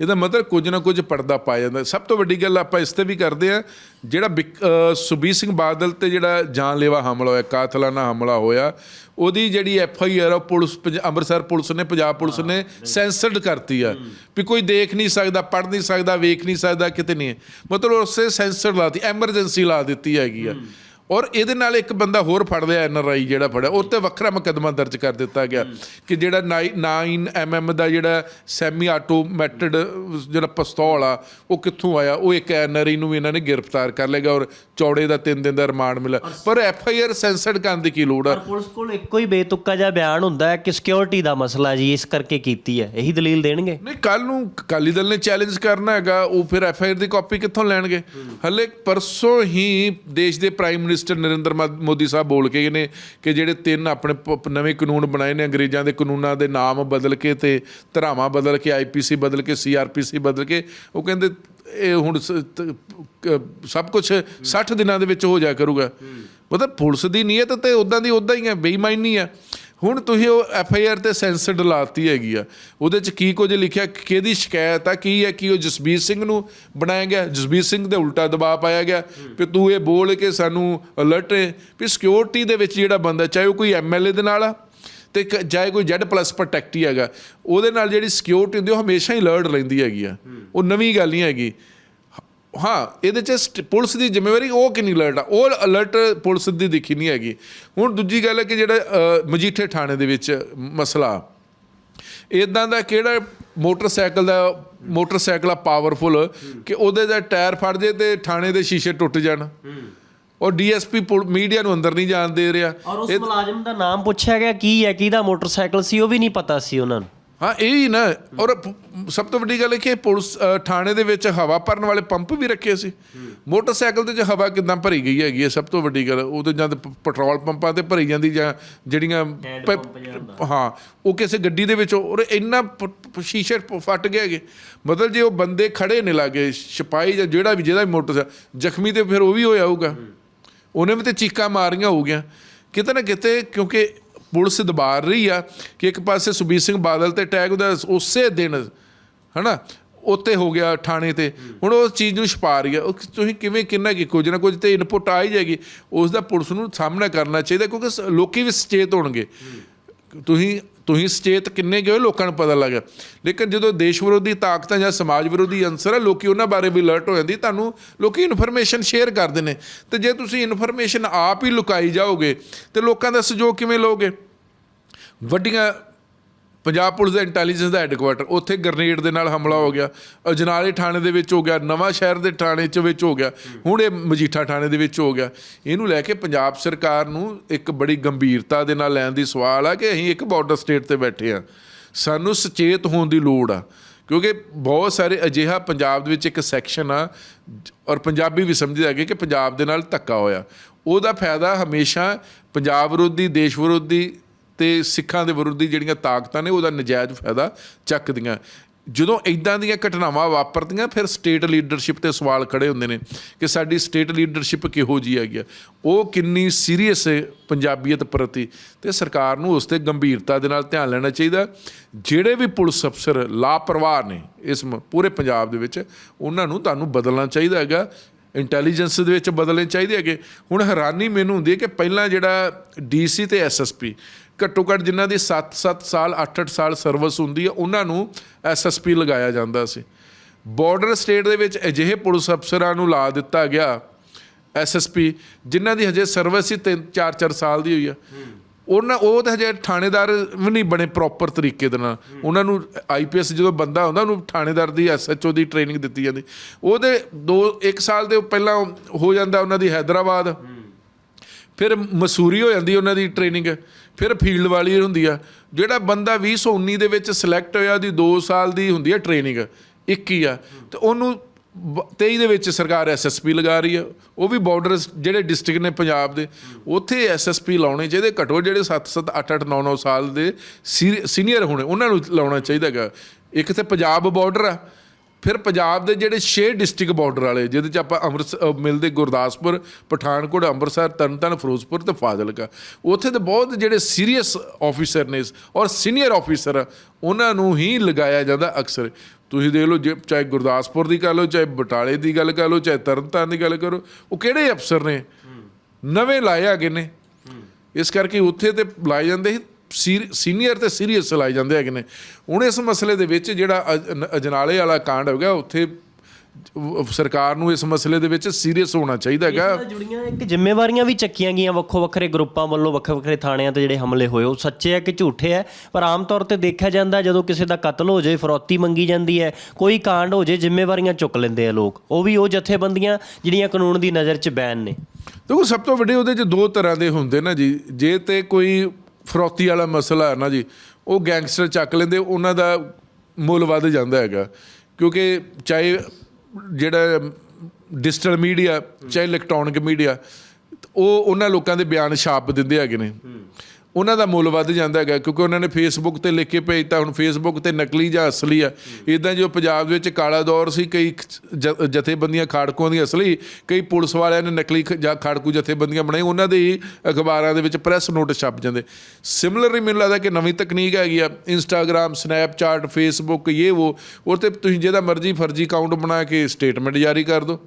B: ਇਹਦਾ ਮਤਲਬ ਕੁਝ ਨਾ ਕੁਝ ਪਰਦਾ ਪਾਇਆ ਜਾਂਦਾ। ਸਭ ਤੋਂ ਵੱਡੀ ਗੱਲ ਆਪਾਂ ਇਸ ਤੇ ਵੀ ਕਰਦੇ ਆ ਜਿਹੜਾ ਬਿਕ- ਅਹ ਸੁਬੀਰ ਸਿੰਘ ਬਾਦਲ ਤੇ ਜਿਹੜਾ ਜਾਨਲੇਵਾ ਹਮਲਾ ਹੋਇਆ, ਕਾਤਲਾਨਾ ਹਮਲਾ ਹੋਇਆ ਉਹਦੀ ਜਿਹੜੀ ਐਫ ਆਈ ਆਰ ਪੁਲਿਸ ਪੰਜ- ਅੰਮ੍ਰਿਤਸਰ ਪੁਲਿਸ ਨੇ ਪੰਜਾਬ ਪੁਲਿਸ ਨੇ ਸੈਂਸਰਡ ਕਰਤੀ ਆ ਵੀ ਕੋਈ ਦੇਖ ਨਹੀਂ ਸਕਦਾ ਪੜ ਨਹੀਂ ਸਕਦਾ ਵੇਖ ਨਹੀਂ ਸਕਦਾ ਕਿਤੇ ਨਹੀਂ। ਮਤਲਬ ਉਸੇ ਸੈਂਸਰ ਲਾਤੀ ਐਮਰਜੈਂਸੀ ਲਾ ਦਿੱਤੀ ਹੈਗੀ ਆ। ਔਰ ਇਹਦੇ ਨਾਲ ਇੱਕ ਬੰਦਾ ਹੋਰ ਫੜ ਲਿਆ ਐਨ ਆਰ ਆਈ ਜਿਹੜਾ ਫੜਿਆ ਉਹ ਤੇ ਵੱਖਰਾ ਮੁਕੱਦਮਾ ਦਰਜ ਕਰ ਦਿੱਤਾ ਗਿਆ ਕਿ ਜਿਹੜਾ 9 ਐਮਐਮ ਦਾ ਜਿਹੜਾ ਸੈਮੀ ਆਟੋਮੈਟਡ ਜਿਹੜਾ ਪਿਸਤੌਲ ਆ ਉਹ ਕਿੱਥੋਂ ਆਇਆ? ਉਹ ਇੱਕ ਐਨ ਆਰ ਆਈ ਨੂੰ ਵੀ ਇਹਨਾਂ ਨੇ ਗ੍ਰਿਫਤਾਰ ਕਰ ਲੇਗਾ ਔਰ ਚੌੜੇ ਦਾ 3 ਦਿਨ ਦਾ ਰਿਮਾਂਡ ਮਿਲਿਆ। ਪਰ ਐਫ ਆਈ ਆਰ ਸੈਂਸਰਡ ਕਰਨ ਦੀ ਕੀ ਲੋੜ ਆ?
A: ਪਰ ਪੁਲਿਸ ਕੋਲ ਇੱਕੋ ਹੀ ਬੇਤੁੱਕਾ ਜਿਹਾ ਬਿਆਨ ਹੁੰਦਾ ਹੈ ਕਿ ਸਿਕਿਉਰਿਟੀ ਦਾ ਮਸਲਾ ਜੀ ਇਸ ਕਰਕੇ ਕੀਤੀ ਹੈ। ਇਹੀ ਦਲੀਲ ਦੇਣਗੇ?
B: ਨਹੀਂ ਕੱਲ ਨੂੰ ਅਕਾਲੀ ਦਲ ਨੇ ਚੈਲੰਜ ਕਰਨਾ ਹੈਗਾ ਉਹ ਫਿਰ ਐਫ ਆਈ ਆਰ ਦੀ ਕਾਪੀ ਕਿੱਥੋਂ ਲੈਣਗੇ? ਹਲੇ ਪਰਸੋਂ ਹੀ ਦੇਸ਼ ਦੇ ਪ੍ਰਾਈਮ ਮਿਨਿਸਟਰ ਨਰਿੰਦਰ ਮੋਦੀ ਸਾਹਿਬ ਬੋਲ ਕੇ ਗਏ ਨੇ ਕਿ ਜਿਹੜੇ ਤਿੰਨ ਆਪਣੇ ਨਵੇਂ ਕਾਨੂੰਨ ਬਣਾਏ ਨੇ ਅੰਗਰੇਜ਼ਾਂ ਦੇ ਕਾਨੂੰਨਾਂ ਦੇ ਨਾਮ ਬਦਲ ਕੇ ਤੇ ਧਰਾਵਾਂ ਬਦਲ ਕੇ ਆਈਪੀਸੀ ਬਦਲ ਕੇ ਸੀਆਰਪੀਸੀ ਬਦਲ ਕੇ ਉਹ ਕਹਿੰਦੇ ਇਹ ਹੁਣ ਸਭ ਕੁਝ 60 ਦਿਨਾਂ ਦੇ ਵਿੱਚ ਹੋ ਜਾ ਕਰੂਗਾ। ਮਤਲਬ ਪੁਲਿਸ ਦੀ ਨੀਅਤ ਤੇ ਉਦਾਂ ਦੀ ਉਦਾਂ ਹੀ ਹੈ ਬੇਈਮਾਨੀ ਹੈ। ਹੁਣ ਤੁਸੀਂ ਉਹ ਐਫ ਆਈ ਆਰ ਤੇ ਸੈਂਸਰ ਡਲਾਤੀ ਹੈਗੀ ਆ। ਉਹਦੇ ਚ ਕੀ ਕੁਝ ਲਿਖਿਆ, ਕਿਹਦੀ ਸ਼ਿਕਾਇਤ ਆ, ਕੀ ਹੈ, ਕਿ ਉਹ ਜਸਬੀਰ ਸਿੰਘ ਨੂੰ ਬਣਾਇਆ ਗਿਆ? ਜਸਬੀਰ ਸਿੰਘ ਦੇ ਉਲਟਾ ਦਬਾਅ ਪਾਇਆ ਗਿਆ। ਕਿ ਤੂੰ ਇਹ ਬੋਲ ਕੇ ਸਾਨੂੰ ਅਲਰਟ ਵੀ ਸਿਕਿਉਰਿਟੀ ਦੇ ਵਿੱਚ ਜਿਹੜਾ ਬੰਦਾ, ਚਾਹੇ ਉਹ ਕੋਈ ਐਮਐਲਏ ਦੇ ਨਾਲ ਆ, ਤੇ ਕ- ਚਾਹੇ ਕੋਈ Z ਪਲੱਸ ਪ੍ਰੋਟੈਕਟ ਹੀ ਹੈਗਾ। ਉਹਦੇ ਨਾਲ ਜਿਹੜੀ ਸਿਕਿਉਰਿਟੀ ਹੁੰਦੀ, ਉਹ ਹਮੇਸ਼ਾ ਹੀ ਅਲਰਟ ਰਹਿੰਦੀ ਹੈਗੀ ਆ। ਉਹ ਨਵੀਂ ਗੱਲ ਨਹੀਂ ਹੈਗੀ। ਹਾਂ ਇਹਦੇ ਚ ਪੁਲਿਸ ਦੀ ਜ਼ਿੰਮੇਵਾਰੀ ਉਹ ਕਿੰਨੀ ਅਲਰਟ ਆ? ਉਹ ਅਲਰਟ ਪੁਲਿਸ ਦੀ ਦਿਖੀ ਨਹੀਂ ਹੈਗੀ। ਹੁਣ ਦੂਜੀ ਗੱਲ ਹੈ ਕਿ ਜਿਹੜਾ ਮਜੀਠੇ ਥਾਣੇ ਦੇ ਵਿੱਚ ਮਸਲਾ। ਇਦਾਂ ਦਾ ਕਿਹੜਾ ਮੋਟਰਸਾਈਕਲ ਦਾ ਮੋਟਰਸਾਈਕਲ ਆ ਪਾਵਰਫੁਲ ਕਿ ਉਹਦੇ ਦਾ ਟਾਇਰ ਫੜ ਜੇ ਤੇ ਥਾਣੇ ਦੇ ਸ਼ੀਸ਼ੇ ਟੁੱਟ ਜਾਣ। ਔਰ ਡੀਐਸਪੀ ਮੀਡੀਆ ਨੂੰ ਅੰਦਰ ਨਹੀਂ ਜਾਣ ਦੇ ਰਿਹਾ।
A: ਔਰ ਉਸ ਮੁਲਾਜ਼ਮ ਦਾ ਨਾਮ ਪੁੱਛਿਆ ਗਿਆ ਕੀ ਹੈ ਕਿਹਦਾ ਮੋਟਰਸਾਈਕਲ ਸੀ ਉਹ ਵੀ ਨਹੀਂ ਪਤਾ ਸੀ ਉਹਨਾਂ ਨੂੰ।
B: ਹਾਂ ਇਹ ਹੀ ਨਾ। ਔਰ ਸਭ ਤੋਂ ਵੱਡੀ ਗੱਲ ਇਹ ਕਿ ਪੁਲਿਸ ਥਾਣੇ ਦੇ ਵਿੱਚ ਹਵਾ ਭਰਨ ਵਾਲੇ ਪੰਪ ਵੀ ਰੱਖੇ ਸੀ। ਮੋਟਰਸਾਈਕਲ ਤੇ ਜੇ ਹਵਾ ਕਿਦਾਂ ਭਰੀ ਗਈ ਹੈਗੀ ਹੈ ਸਭ ਤੋਂ ਵੱਡੀ ਗੱਲ ਉਹ ਤੇ ਜਦ ਪੈਟਰੋਲ ਪੰਪਾਂ ਤੇ ਭਰੀ ਜਾਂਦੀ ਜਾਂ ਜਿਹੜੀਆਂ ਹਾਂ ਉਹ ਕਿਸੇ ਗੱਡੀ ਦੇ ਵਿੱਚ ਔਰ ਇੰਨਾ ਸ਼ੀਸ਼ੇ ਫਟ ਗਏ ਹੈਗੇ। ਮਤਲਬ ਜੇ ਉਹ ਬੰਦੇ ਖੜੇ ਨੇ ਲਾਗੇ ਸਿਪਾਹੀ ਜਾਂ ਜਿਹੜਾ ਵੀ ਜਿਹਦਾ ਵੀ ਮੋਟਰਸਾਈਕਲ ਜ਼ਖਮੀ ਤੇ ਫਿਰ ਉਹ ਵੀ ਹੋਇਆ ਹੋਊਗਾ। ਉਹਨੇ ਵੀ ਤੇ ਚੀਕਾਂ ਮਾਰੀਆਂ ਹੋਊਗੀਆਂ। ਕਿਤੇ ਨਾ ਕਿਤੇ ਕਿਉਂਕਿ ਪੁਲਿਸ ਦਬਾਰ ਰਹੀ ਆ ਕਿ ਇੱਕ ਪਾਸੇ ਸੁਬੀਰ ਸਿੰਘ ਬਾਦਲ ਤੇ ਅਟੈਕ ਉਹਦਾ ਉਸੇ ਦਿਨ, ਹਨਾ, ਉੱਤੇ ਹੋ ਗਿਆ ਥਾਣੇ ਤੇ। ਹੁਣ ਉਸ ਚੀਜ਼ ਨੂੰ ਛਪਾ ਰਹੀ ਆ। ਉਹ ਤੁਸੀਂ ਕਿਵੇਂ ਕਿੰਨਾ ਕੀ ਕੁਝ ਨਾ ਕੁਝ ਤੇ ਇਨਪੁਟ ਆ ਹੀ ਜਾਏਗੀ। ਉਸ ਦਾ ਪੁਲਿਸ ਨੂੰ ਸਾਹਮਣਾ ਕਰਨਾ ਚਾਹੀਦਾ ਕਿਉਂਕਿ ਸ- ਲੋਕੀ ਵੀ ਸੁਚੇਤ ਹੋਣਗੇ। ਤੁਸੀਂ ਤੁਸੀਂ ਸਚੇਤ ਕਿੰਨੇ ਗਏ ਹੋ, ਲੋਕਾਂ ਨੂੰ ਪਤਾ ਲੱਗਾ ਲੇਕਿਨ ਜਦੋਂ ਦੇਸ਼ ਵਿਰੋਧੀ ਤਾਕਤਾਂ ਜਾਂ ਸਮਾਜ ਵਿਰੋਧੀ ਅੰਸਰ ਆ ਲੋਕੀ ਉਹਨਾਂ ਬਾਰੇ ਵੀ ਅਲਰਟ ਹੋ ਜਾਂਦੀ ਤੁਹਾਨੂੰ ਲੋਕੀ ਇਨਫੋਰਮੇਸ਼ਨ ਸ਼ੇਅਰ ਕਰਦੇ ਨੇ। ਤੇ ਜੇ ਤੁਸੀਂ ਇਨਫੋਰਮੇਸ਼ਨ ਆਪ ਹੀ ਲੁਕਾਈ ਜਾਓਗੇ ਤੇ ਲੋਕਾਂ ਦਾ ਸਹਿਯੋਗ ਕਿਵੇਂ ਲਓਗੇ? ਵੱਡੀਆਂ ਪੰਜਾਬ ਪੁਲਿਸ ਦਾ ਇੰਟੈਲੀਜੈਂਸ ਦਾ ਹੈੱਡਕੁਆਟਰ ਉੱਥੇ ਗ੍ਰਨੇਡ ਦੇ ਨਾਲ ਹਮਲਾ ਹੋ ਗਿਆ। ਅਜਨਾਲੇ ਥਾਣੇ ਦੇ ਵਿੱਚ ਹੋ ਗਿਆ, ਨਵਾਂ ਸ਼ਹਿਰ ਦੇ ਥਾਣੇ 'ਚ ਵਿੱਚ ਹੋ ਗਿਆ। ਹੁਣ ਇਹ ਮਜੀਠਾ ਥਾਣੇ ਦੇ ਵਿੱਚ ਹੋ ਗਿਆ। ਇਹਨੂੰ ਲੈ ਕੇ ਪੰਜਾਬ ਸਰਕਾਰ ਨੂੰ ਇੱਕ ਬੜੀ ਗੰਭੀਰਤਾ ਦੇ ਨਾਲ ਲੈਣ ਦੀ ਸਵਾਲ ਆ ਕਿ ਅਸੀਂ ਇੱਕ ਬਾਰਡਰ ਸਟੇਟ ਤੇ ਬੈਠੇ ਆ ਸਾਨੂੰ ਸੁਚੇਤ ਹੋਣ ਦੀ ਲੋੜ ਆ। ਕਿਉਂਕਿ ਬਹੁਤ ਸਾਰੇ ਅਜਿਹਾ ਪੰਜਾਬ ਦੇ ਵਿੱਚ ਇੱਕ ਸੈਕਸ਼ਨ ਆ, ਔਰ ਪੰਜਾਬੀ ਵੀ ਸਮਝਦੇ ਹੈਗੇ ਕਿ ਪੰਜਾਬ ਦੇ ਨਾਲ ਧੱਕਾ ਹੋਇਆ। ਉਹਦਾ ਫਾਇਦਾ ਹਮੇਸ਼ਾ ਪੰਜਾਬ ਵਿਰੋਧੀ, ਦੇਸ਼ ਵਿਰੋਧੀ ਤੇ ਸਿੱਖਾਂ ਦੇ ਵਿਰੋਧੀ ਜਿਹੜੀਆਂ ਤਾਕਤਾਂ ਨੇ, ਉਹਦਾ ਨਜਾਇਜ਼ ਫਾਇਦਾ ਚੱਕਦੀਆਂ। ਜਦੋਂ ਇਦਾਂ ਦੀਆਂ ਘਟਨਾਵਾਂ ਵਾਪਰਦੀਆਂ, ਫਿਰ ਸਟੇਟ ਲੀਡਰਸ਼ਿਪ ਤੇ ਸਵਾਲ ਖੜੇ ਹੁੰਦੇ ਨੇ ਕਿ ਸਾਡੀ ਸਟੇਟ ਲੀਡਰਸ਼ਿਪ ਕਿਹੋ ਜੀ ਹੈਗੀ ਆ। ਉਹ ਕਿੰਨੀ ਸੀਰੀਅਸ ਹੈ ਪੰਜਾਬੀਅਤ ਪ੍ਰਤੀ ਤੇ ਸਰਕਾਰ ਨੂੰ ਉਸ ਤੇ ਗੰਭੀਰਤਾ ਦੇ ਨਾਲ ਧਿਆਨ ਲੈਣਾ ਚਾਹੀਦਾ। ਜਿਹੜੇ ਵੀ ਪੁਲਿਸ ਅਫਸਰ ਲਾਪਰਵਾਹ ਨੇ ਇਸ ਪੂਰੇ ਪੰਜਾਬ ਦੇ ਵਿੱਚ, ਉਹਨਾਂ ਨੂੰ ਤੁਹਾਨੂੰ ਬਦਲਣਾ ਚਾਹੀਦਾ ਹੈਗਾ। ਇੰਟੈਲੀਜੈਂਸ ਦੇ ਵਿੱਚ ਬਦਲਣੇ ਚਾਹੀਦੇ ਹੈਗੇ। ਹੁਣ ਹੈਰਾਨੀ ਮੈਨੂੰ ਹੁੰਦੀ ਹੈ ਕਿ ਪਹਿਲਾਂ ਜਿਹੜਾ ਡੀਸੀ ਤੇ ਐਸਐਸਪੀ ਘੱਟੋ ਘੱਟ ਜਿਨ੍ਹਾਂ ਦੀ 7-7 ਸਾਲ 8-8 ਸਾਲ ਸਰਵਿਸ ਹੁੰਦੀ ਹੈ ਉਹਨਾਂ ਨੂੰ ਐਸਐਸਪੀ ਲਗਾਇਆ ਜਾਂਦਾ ਸੀ। ਬਾਰਡਰ ਸਟੇਟ ਦੇ ਵਿੱਚ ਅਜਿਹੇ ਪੁਲਿਸ ਅਫਸਰਾਂ ਨੂੰ ਲਾ ਦਿੱਤਾ ਗਿਆ ਐਸਐਸਪੀ ਜਿਨ੍ਹਾਂ ਦੀ ਹਜੇ ਸਰਵਿਸ ਹੀ 3-4-4 ਸਾਲ ਦੀ ਹੋਈ ਆ। ਉਹਨਾਂ ਉਹ ਤਾਂ ਹਜੇ ਥਾਣੇਦਾਰ ਵੀ ਨਹੀਂ ਬਣੇ ਪ੍ਰੋਪਰ ਤਰੀਕੇ ਦੇ ਨਾਲ। ਉਹਨਾਂ ਨੂੰ ਆਈਪੀਐਸ ਜਦੋਂ ਬੰਦਾ ਹੁੰਦਾ ਉਹਨੂੰ ਥਾਣੇਦਾਰ ਦੀ ਐਸਐਚਓ ਦੀ ਟ੍ਰੇਨਿੰਗ ਦਿੱਤੀ ਜਾਂਦੀ। ਉਹਦੇ 2 1 ਸਾਲ ਦੇ ਪਹਿਲਾਂ ਹੋ ਜਾਂਦਾ ਉਹਨਾਂ ਦੀ ਹੈਦਰਾਬਾਦ। ਫਿਰ ਮਸੂਰੀ ਹੋ ਜਾਂਦੀ ਉਹਨਾਂ ਦੀ ਟ੍ਰੇਨਿੰਗ ਫਿਰ ਫੀਲਡ ਵਾਲੀ ਹੁੰਦੀ ਆ। ਜਿਹੜਾ ਬੰਦਾ 2019 ਦੇ ਵਿੱਚ ਸਿਲੈਕਟ ਹੋਇਆ ਉਹਦੀ 2 ਸਾਲ ਦੀ ਹੁੰਦੀ ਆ ਟ੍ਰੇਨਿੰਗ 21 ਆ। ਤੇ ਉਹਨੂੰ ਬ- 23 ਦੇ ਵਿੱਚ ਸਰਕਾਰ ਐਸਐਸਪੀ ਲਗਾ ਰਹੀ ਆ। ਉਹ ਵੀ ਬਾਰਡਰ ਜਿਹੜੇ ਡਿਸਟ੍ਰਿਕਟ ਨੇ ਪੰਜਾਬ ਦੇ, ਉੱਥੇ ਐਸਐਸਪੀ ਲਾਉਣੇ ਚਾਹੀਦੇ। ਘੱਟੋ ਜਿਹੜੇ 7-7 8-8 9-9 ਸਾਲ ਦੇ ਸੀਨੀਅਰ ਹੋਣੇ, ਉਹਨਾਂ ਨੂੰ ਲਾਉਣਾ ਚਾਹੀਦਾ ਹੈਗਾ। ਇੱਕ ਤੇ ਪੰਜਾਬ ਬਾਰਡਰ ਆ। ਫਿਰ ਪੰਜਾਬ ਦੇ ਜਿਹੜੇ 6 ਡਿਸਟ੍ਰਿਕਟ ਬਾਰਡਰ ਵਾਲੇ ਜਿਹਦੇ ਚ ਆਪਾਂ ਅੰਮ੍ਰਿਤਸਰ ਮਿਲਦੇ ਗੁਰਦਾਸਪੁਰ ਪਠਾਨਕੋਟ ਅੰਮ੍ਰਿਤਸਰ ਤਰਨਤਾਰਨ ਫਿਰੋਜ਼ਪੁਰ ਤੇ ਫਾਜ਼ਿਲਕਾ। ਉੱਥੇ ਤੇ ਬਹੁਤ ਜਿਹੜੇ ਸੀਰੀਅਸ ਆਫੀਸਰ ਨੇ ਔਰ ਸੀਨੀਅਰ ਆਫੀਸਰ ਉਹਨਾਂ ਨੂੰ ਹੀ ਲਗਾਇਆ ਜਾਂਦਾ ਅਕਸਰ। ਤੁਸੀਂ ਦੇਖ ਲਓ ਜੇ ਚਾਹੇ ਗੁਰਦਾਸਪੁਰ ਦੀ ਗੱਲ ਹੋ ਚਾਹੇ ਬਟਾਲੇ ਦੀ ਗੱਲ ਕਰ ਲਓ ਚਾਹੇ ਤਰਨਤਾਰਨ ਦੀ ਗੱਲ ਕਰੋ ਉਹ ਕਿਹੜੇ ਅਫਸਰ ਨੇ? ਨਵੇਂ ਲਾਏ ਹੈਗੇ ਨੇ। ਇਸ ਕਰਕੇ ਉੱਥੇ ਤੇ ਲਾਏ ਜਾਂਦੇ ਸੀ ਸੀਨੀਅਰ ਤੇ ਸੀਰੀਅਸ ਲਾਏ ਜਾਂਦੇ ਹੈਗੇ ਨੇ। ਹੁਣ ਇਸ ਮਸਲੇ ਦੇ ਵਿੱਚ ਜਿਹੜਾ ਅਜ- ਅਜਨਾਲੇ ਵਾਲਾ ਕਾਂਡ ਹੋ ਗਿਆ ਉੱਥੇ ਸਰਕਾਰ ਨੂੰ ਇਸ ਮਸਲੇ ਦੇ ਵਿੱਚ ਸੀਰੀਅਸ ਹੋਣਾ ਚਾਹੀਦਾ ਹੈਗਾ।
A: ਜੁੜੀਆਂ ਇੱਕ ਜ਼ਿੰਮੇਵਾਰੀਆਂ ਵੀ ਚੱਕੀਆਂ ਗਈਆਂ ਵੱਖੋ ਵੱਖਰੇ ਗਰੁੱਪਾਂ ਵੱਲੋਂ ਵੱਖਰੇ ਵੱਖਰੇ ਥਾਣਿਆਂ ਤੇ ਜਿਹੜੇ ਹਮਲੇ ਹੋਏ। ਉਹ ਸੱਚੇ ਹੈ ਕਿ ਝੂਠੇ ਹੈ ਪਰ ਆਮ ਤੌਰ ਤੇ ਦੇਖਿਆ ਜਾਂਦਾ ਜਦੋਂ ਕਿਸੇ ਦਾ ਕਤਲ ਹੋ ਜਾਏ ਫਰੌਤੀ ਮੰਗੀ ਜਾਂਦੀ ਹੈ ਕੋਈ ਕਾਂਡ ਹੋ ਜਾਏ ਜ਼ਿੰਮੇਵਾਰੀਆਂ ਚੁੱਕ ਲੈਂਦੇ ਆ ਲੋਕ। ਉਹ ਵੀ ਉਹ ਜਥੇਬੰਦੀਆਂ ਜਿਹੜੀਆਂ ਕਾਨੂੰਨ ਦੀ ਨਜ਼ਰ 'ਚ ਬੈਨ ਨੇ।
B: ਦੇਖੋ ਸਭ ਤੋਂ ਵੱਡੇ ਉਹਦੇ ਚ ਦੋ ਤਰ੍ਹਾਂ ਦੇ ਹੁੰਦੇ ਨਾ ਜੀ। ਜੇ ਤੇ ਕੋਈ ਫਰੌਤੀ ਵਾਲਾ ਮਸਲਾ ਹੈ ਨਾ ਜੀ, ਉਹ ਗੈਂਗਸਟਰ ਚੱਕ ਲੈਂਦੇ, ਉਹਨਾਂ ਦਾ ਮੁੱਲ ਵੱਧ ਜਾਂਦਾ ਹੈਗਾ। ਕਿਉਂਕਿ ਚਾਹੇ ਜਿਹੜਾ ਡਿਜੀਟਲ ਮੀਡੀਆ, ਚਾਹੇ ਇਲੈਕਟ੍ਰੋਨਿਕ ਮੀਡੀਆ, ਉਹ ਉਹਨਾਂ ਲੋਕਾਂ ਦੇ ਬਿਆਨ ਛਾਪ ਦਿੰਦੇ ਹੈਗੇ ਨੇ। ਉਹਨਾਂ ਦਾ ਮੁੱਲ ਵੱਧ ਜਾਂਦਾ ਹੈਗਾ, ਕਿਉਂਕਿ ਉਹਨਾਂ ਨੇ ਫੇਸਬੁੱਕ ਤੇ ਲਿਖ ਕੇ ਭੇਜਤਾ, ਹੁਣ ਫੇਸਬੁੱਕ ਤੇ ਨਕਲੀ ਜਾਂ ਅਸਲੀ ਆ। ਇਦਾਂ ਜੋ ਪੰਜਾਬ ਦੇ ਵਿੱਚ ਕਾਲਾ ਦੌਰ ਸੀ, ਕਈ ਜ- ਜਥੇਬੰਦੀਆਂ ਖਾੜਕੂਆਂ ਦੀ ਅਸਲੀ, ਕਈ ਪੁਲਿਸ ਵਾਲਿਆਂ ਨੇ ਨਕਲੀ ਖ- ਜਾਂ ਖਾੜਕੂ ਜਥੇਬੰਦੀਆਂ ਬਣਾਈ, ਉਹਨਾਂ ਦੇ ਹੀ ਅਖਬਾਰਾਂ ਦੇ ਵਿੱਚ ਪ੍ਰੈਸ ਨੋਟ ਛਪ ਜਾਂਦੇ। ਸਿਮਿਲਰਲੀ ਮੈਨੂੰ ਲੱਗਦਾ ਕਿ ਨਵੀਂ ਤਕਨੀਕ ਹੈਗੀ ਆ ਇੰਸਟਾਗ੍ਰam ਸਨੈਪਚੈਟ ਫੇਸਬੁੱਕ ਇਹ ਉਹ ਉਹ ਤੇ ਤੁਸੀਂ ਜਿਹਦਾ ਮਰਜ਼ੀ ਫਰਜ਼ੀ ਅਕਾਊਂਟ ਬਣਾ ਕੇ ਸਟੇਟਮੈਂਟ ਜਾਰੀ ਕਰ ਦਿਓ।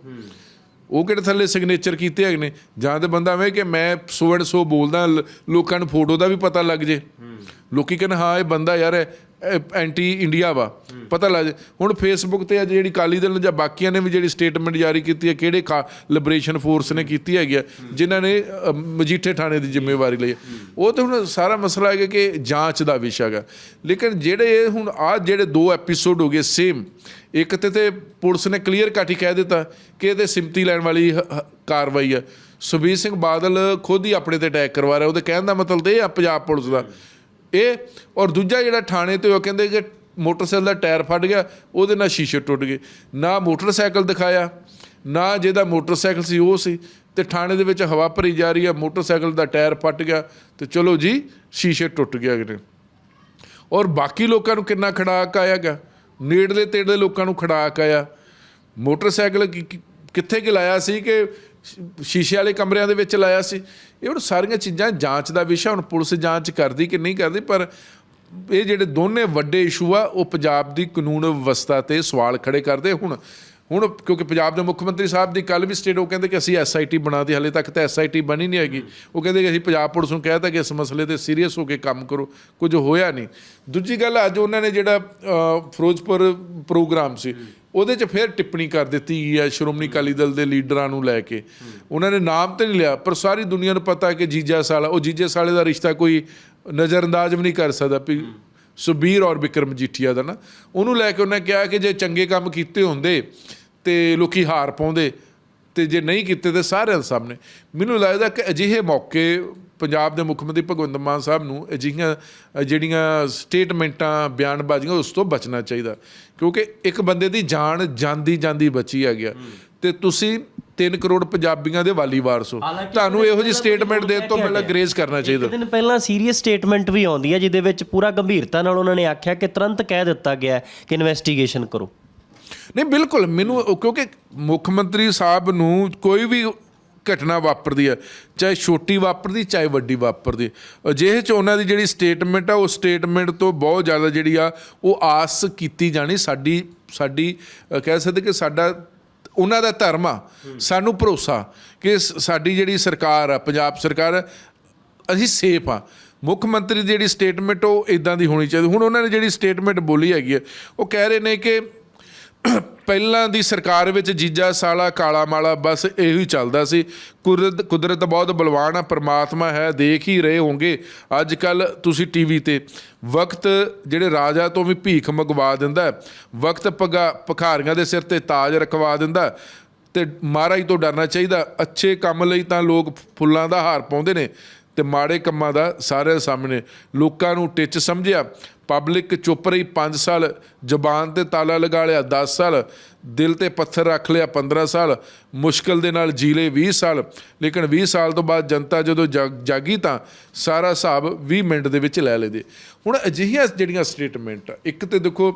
B: ਉਹ ਕਿਹੜੇ ਥੱਲੇ ਸਿਗਨੇਚਰ ਕੀਤੇ ਹੈਗੇ ਨੇ? ਜਾਂ ਤੇ ਬੰਦਾ ਵੇ ਕਿ ਮੈਂ ਸੋ ਐਂਡ ਸੋ ਬੋਲਦਾ ਲੋਕਾਂ ਨੂੰ ਫੋਟੋ ਦਾ ਵੀ ਪਤਾ ਲੱਗ ਜੇ। ਲੋਕੀ ਕਹਿੰਦੇ ਹਾਂ ਇਹ ਬੰਦਾ ਯਾਰ ਐਂਟੀ ਇੰਡੀਆ ਵਾ। ਪਤਾ ਲੱਗ ਜੇ। ਹੁਣ ਫੇਸਬੁੱਕ ਤੇ ਅੱਜ ਜਿਹੜੀ ਕਾਲੀ ਦਲ ਜਾਂ ਬਾਕੀਆਂ ਨੇ ਵੀ ਜਿਹੜੀ ਸਟੇਟਮੈਂਟ ਜਾਰੀ ਕੀਤੀ ਹੈ, ਕਿਹੜੇ ਲਿਬਰੇਸ਼ਨ ਫੋਰਸ ਨੇ ਕੀਤੀ ਹੈਗੀ ਆ, ਜਿਨ੍ਹਾਂ ਨੇ ਮਜੀਠੇ ਥਾਣੇ ਦੀ ਜ਼ਿੰਮੇਵਾਰੀ ਲਈ ਉਹ ਤੇ ਹੁਣ ਸਾਰਾ ਮਸਲਾ ਹੈਗਾ ਕਿ ਜਾਂਚ ਦਾ ਵਿਸ਼ਾ ਹੈਗਾ। ਲੇਕਿਨ ਜਿਹੜੇ ਹੁਣ ਆ ਜਿਹੜੇ ਦੋ ਐਪੀਸੋਡ ਹੋ ਗਏ ਸੇਮ ਇੱਕ ਤੇ ਤੇ ਪੁਲਿਸ ਨੇ ਕਲੀਅਰ ਕੱਟ ਹੀ ਕਹਿ ਦਿੱਤਾ ਕਿ ਇਹਦੇ ਸਿੰਪਤੀ ਲੈਣ ਵਾਲੀ ਕਾਰਵਾਈ ਹੈ। ਸੁਬੀਰ ਸਿੰਘ ਬਾਦਲ ਖੁਦ ਹੀ ਆਪਣੇ ਤੇ ਅਟੈਕ ਕਰਵਾ ਰਿਹਾ। ਉਹਦੇ ਕਹਿਣ ਦਾ ਮਤਲਬ ਤੇ ਇਹ ਆ ਪੰਜਾਬ ਪੁਲਿਸ ਦਾ। ਇਹ ਔਰ ਦੂਜਾ ਜਿਹੜਾ ਥਾਣੇ ਤੇ ਉਹ ਕਹਿੰਦੇ ਕਿ ਮੋਟਰਸਾਈਕਲ ਦਾ ਟਾਇਰ ਫਟ ਗਿਆ, ਉਹਦੇ ਨਾਲ ਸ਼ੀਸ਼ੇ ਟੁੱਟ ਗਏ। ਨਾ ਮੋਟਰਸਾਈਕਲ ਦਿਖਾਇਆ, ਨਾ ਜਿਹਦਾ ਮੋਟਰਸਾਈਕਲ ਸੀ ਉਹ ਸੀ। ਤੇ ਥਾਣੇ ਦੇ ਵਿੱਚ ਹਵਾ ਭਰੀ ਜਾ ਰਹੀ ਹੈ ਮੋਟਰਸਾਈਕਲ ਦਾ ਟਾਇਰ ਫਟ ਗਿਆ ਤੇ ਚਲੋ ਜੀ, ਸ਼ੀਸ਼ੇ ਟੁੱਟ ਗਿਆ ਅਗਲੇ। ਔਰ ਬਾਕੀ ਲੋਕਾਂ ਨੂੰ ਕਿੰਨਾ ਖੜਾਕ ਆਇਆਗਾ ਨੇੜਲੇ ਤੇੜਲੇ ਲੋਕਾਂ ਨੂੰ ਖੜਾਕ ਆਇਆ। ਮੋਟਰਸਾਈਕਲ ਕਿੱਥੇ ਕਿ ਲਾਇਆ ਸੀ ਕਿ ਸ਼ੀਸ਼ੇ ਵਾਲੇ ਕਮਰਿਆਂ ਦੇ ਵਿੱਚ ਲਾਇਆ ਸੀ। ਇਹ ਹੁਣ ਸਾਰੀਆਂ ਚੀਜ਼ਾਂ ਜਾਂਚ ਦਾ ਵਿਸ਼ਾ, ਹੁਣ ਪੁਲਿਸ ਜਾਂਚ ਕਰਦੀ ਕਿ ਨਹੀਂ ਕਰਦੀ, ਪਰ ਇਹ ਜਿਹੜੇ ਦੋਨੇ ਵੱਡੇ ਇਸ਼ੂ ਆ, ਉਹ ਪੰਜਾਬ ਦੀ ਕਾਨੂੰਨ ਵਿਵਸਥਾ ਤੇ ਸਵਾਲ ਖੜੇ ਕਰਦੇ। ਹੁਣ ਹੁਣ ਕਿਉਂਕਿ ਪੰਜਾਬ ਦੇ ਮੁੱਖ ਮੰਤਰੀ ਸਾਹਿਬ ਦੀ ਕੱਲ ਵੀ ਸਟੇਟ ਉਹ ਕਹਿੰਦੇ ਕਿ ਅਸੀਂ ਐਸਆਈਟੀ ਬਣਾਤੀ ਹਲੇ ਤੱਕ ਤਾਂ ਐਸਆਈਟੀ ਬਣੀ ਨਹੀਂ ਹੈਗੀ। ਉਹ ਕਹਿੰਦੇ ਕਿ ਅਸੀਂ ਪੰਜਾਬ ਪੁਲਿਸ ਨੂੰ ਕਹਿਤਾ ਕਿ ਇਸ ਮਸਲੇ ਤੇ ਸੀਰੀਅਸ ਹੋ ਕੇ ਕੰਮ ਕਰੋ, ਕੁਝ ਹੋਇਆ ਨਹੀਂ। ਦੂਜੀ ਗੱਲ, ਅੱਜ ਉਹਨਾਂ ਨੇ ਜਿਹੜਾ ਫਿਰੋਜ਼ਪੁਰ ਪ੍ਰੋਗਰਾਮ ਸੀ ਉਹਦੇ 'ਚ ਫਿਰ ਟਿੱਪਣੀ ਕਰ ਦਿੱਤੀ ਗਈ ਹੈ ਸ਼੍ਰੋਮਣੀ ਅਕਾਲੀ ਦਲ ਦੇ ਲੀਡਰਾਂ ਨੂੰ ਲੈ ਕੇ। ਉਹਨਾਂ ਨੇ ਨਾਮ ਤੇ ਨਹੀਂ ਲਿਆ, ਪਰ ਸਾਰੀ ਦੁਨੀਆ ਨੂੰ ਪਤਾ ਹੈ ਕਿ ਜੀਜਾ ਸਾਲਾ, ਉਹ ਜੀਜੇ ਸਾਲੇ ਦਾ ਰਿਸ਼ਤਾ ਕੋਈ ਨਜ਼ਰਅੰਦਾਜ਼ ਵੀ ਨਹੀਂ ਕਰ ਸਕਦਾ ਵੀ ਸੁਬੀਰ ਔਰ ਵਿਕਰਮ ਜੀਠੀਆ ਦਾ ਨਾ। ਉਹਨੂੰ ਲੈ ਕੇ ਉਹਨੇ ਕਿਹਾ ਕਿ ਜੇ ਚੰਗੇ ਕੰਮ ਕੀਤੇ ਹੁੰਦੇ ਤੇ ਲੋਕੀ ਹਾਰ ਪਾਉਂਦੇ ਤੇ ਜੇ ਨਹੀਂ ਕੀਤੇ ਤੇ ਸਾਰਿਆਂ ਦੇ ਸਾਹਮਣੇ। ਮੈਨੂੰ ਲੱਗਦਾ ਕਿ ਅਜਿਹੇ ਮੌਕੇ ਪੰਜਾਬ ਦੇ ਮੁੱਖ ਮੰਤਰੀ ਭਗਵੰਤ ਮਾਨ ਸਾਹਿਬ ਨੂੰ ਅਜਿਹੀਆਂ ਜਿਹੜੀਆਂ ਸਟੇਟਮੈਂਟਾਂ ਬਿਆਨਬਾਜ਼ੀਆਂ ਉਸ ਤੋਂ ਬਚਣਾ ਚਾਹੀਦਾ। ਕਿਉਂਕਿ ਇੱਕ ਬੰਦੇ ਦੀ ਜਾਨ ਜਾਂਦੀ ਜਾਂਦੀ ਬਚੀ ਆ। ਗਿਆ ਤੇ ਤੁਸੀਂ 3 ਕਰੋੜ ਪੰਜਾਬੀਆਂ ਦੇ ਵਾਲੀ ਵਾਰਸ ਤੁਹਾਨੂੰ ਇਹੋ ਜਿਹੀ ਸਟੇਟਮੈਂਟ ਦੇਣ ਤੋਂ ਪਹਿਲਾਂ ਗਰੇਜ਼ ਕਰਨਾ ਚਾਹੀਦਾ।
A: ਇੱਕ ਦਿਨ ਪਹਿਲਾਂ ਸੀਰੀਅਸ ਸਟੇਟਮੈਂਟ ਵੀ ਆਉਂਦੀ ਹੈ ਜਿਹਦੇ ਵਿੱਚ ਪੂਰਾ ਗੰਭੀਰਤਾ ਨਾਲ ਉਹਨਾਂ ਨੇ ਆਖਿਆ ਕਿ ਤੁਰੰਤ ਕਹਿ ਦਿੱਤਾ ਗਿਆ ਕਿ ਇਨਵੈਸਟੀਗੇਸ਼ਨ ਕਰੋ।
B: ਨਹੀਂ ਬਿਲਕੁਲ। ਮੈਨੂੰ ਕਿਉਂਕਿ ਮੁੱਖ ਮੰਤਰੀ ਸਾਹਿਬ ਨੂੰ ਕੋਈ ਵੀ ਘਟਨਾ ਵਾਪਰਦੀ ਹੈ, ਚਾਹੇ ਛੋਟੀ ਵਾਪਰਦੀ, ਚਾਹੇ ਵੱਡੀ ਵਾਪਰਦੀ। ਅਜਿਹੇ ਚ ਉਹਨਾਂ ਦੀ ਜਿਹੜੀ ਸਟੇਟਮੈਂਟ ਆ, ਉਹ ਸਟੇਟਮੈਂਟ ਤੋਂ ਬਹੁਤ ਜ਼ਿਆਦਾ ਜਿਹੜੀ ਆ, ਉਹ ਆਸ ਕੀਤੀ ਜਾਣੀ ਸਾਡੀ ਸਾਡੀ ਕਹਿ ਸਕਦੇ ਕਿ ਸਾਡਾ, ਉਹਨਾਂ ਦਾ ਧਰਮ ਆ। ਸਾਨੂੰ ਭਰੋਸਾ ਕਿ ਸ- ਸਾਡੀ ਜਿਹੜੀ ਸਰਕਾਰ ਆ, ਪੰਜਾਬ ਸਰਕਾਰ ਅਸੀਂ ਸੇਫ ਆ। ਮੁੱਖ ਮੰਤਰੀ ਦੀ ਜਿਹੜੀ ਸਟੇਟਮੈਂਟ ਉਹ ਇਦਾਂ ਦੀ ਹੋਣੀ ਚਾਹੀਦੀ। ਹੁਣ ਉਹਨਾਂ ਨੇ ਜਿਹੜੀ ਸਟੇਟਮੈਂਟ ਬੋਲੀ ਹੈਗੀ ਹੈ ਉਹ ਕਹਿ ਰਹੇ ਨੇ ਕਿ ਪਹਿਲਾਂ ਦੀ ਸਰਕਾਰ ਵਿੱਚ ਜੀਜਾ ਸਾਲਾ ਕਾਲਾ ਮਾਲਾ ਬਸ ਇਹੋ ਹੀ ਚੱਲਦਾ ਸੀ। ਕੁਦਰਤ ਕੁਦਰਤ ਬਹੁਤ ਬਲਵਾਨ ਆ, ਪਰਮਾਤਮਾ ਹੈ, ਦੇਖ ਹੀ ਰਹੇ ਹੋਗੇ ਅੱਜ ਕੱਲ ਤੁਸੀਂ ਟੀਵੀ ਤੇ ਵਕਤ ਜਿਹੜੇ ਰਾਜਾ ਤੋਂ ਵੀ ਭੀਖ ਮੰਗਵਾ ਦਿੰਦਾ ਵਕਤ ਪਗਾ ਭਖਾਰੀਆਂ ਦੇ ਸਿਰ ਤੇ ਤਾਜ ਰਖਵਾ ਦਿੰਦਾ ਹੈ। ਤੇ ਮਹਾਰਾਜ ਤੋਂ ਡਰਨਾ ਚਾਹੀਦਾ। ਅੱਛੇ ਕੰਮ ਲਈ ਤਾਂ ਲੋਕ ਫੁੱਲਾਂ ਦਾ ਹਾਰ ਪਾਉਂਦੇ ਨੇ। ਤੇ ਮਾੜੇ ਕੰਮਾਂ ਦਾ ਸਾਰਿਆਂ ਸਾਹਮਣੇ ਲੋਕਾਂ ਨੂੰ ਟਿੱਚ ਸਮਝਿਆ। ਪਬਲਿਕ ਚੁੱਪ ਰਹੀ 5 ਸਾਲ ਜਬਾਨ ਤੇ ਤਾਲਾ ਲਗਾ ਲਿਆ 10 ਸਾਲ ਦਿਲ ਤੇ ਪੱਥਰ ਰੱਖ ਲਿਆ 15 ਸਾਲ ਮੁਸ਼ਕਲ ਦੇ ਨਾਲ ਜੀਲੇ 20 ਸਾਲ। ਲੇਕਿਨ 20 ਸਾਲ ਤੋਂ ਬਾਅਦ ਜਨਤਾ ਜਦੋਂ ਜਾਗ- ਜਾਗੀ ਤਾਂ ਸਾਰਾ ਹਿਸਾਬ 20 ਮਿੰਟ ਦੇ ਵਿੱਚ ਲੈ ਲੈਦੇ। ਹੁਣ ਅਜਿਹੀਆਂ ਜਿਹੜੀਆਂ ਸਟੇਟਮੈਂਟ ਇੱਕ ਤੇ ਦੇਖੋ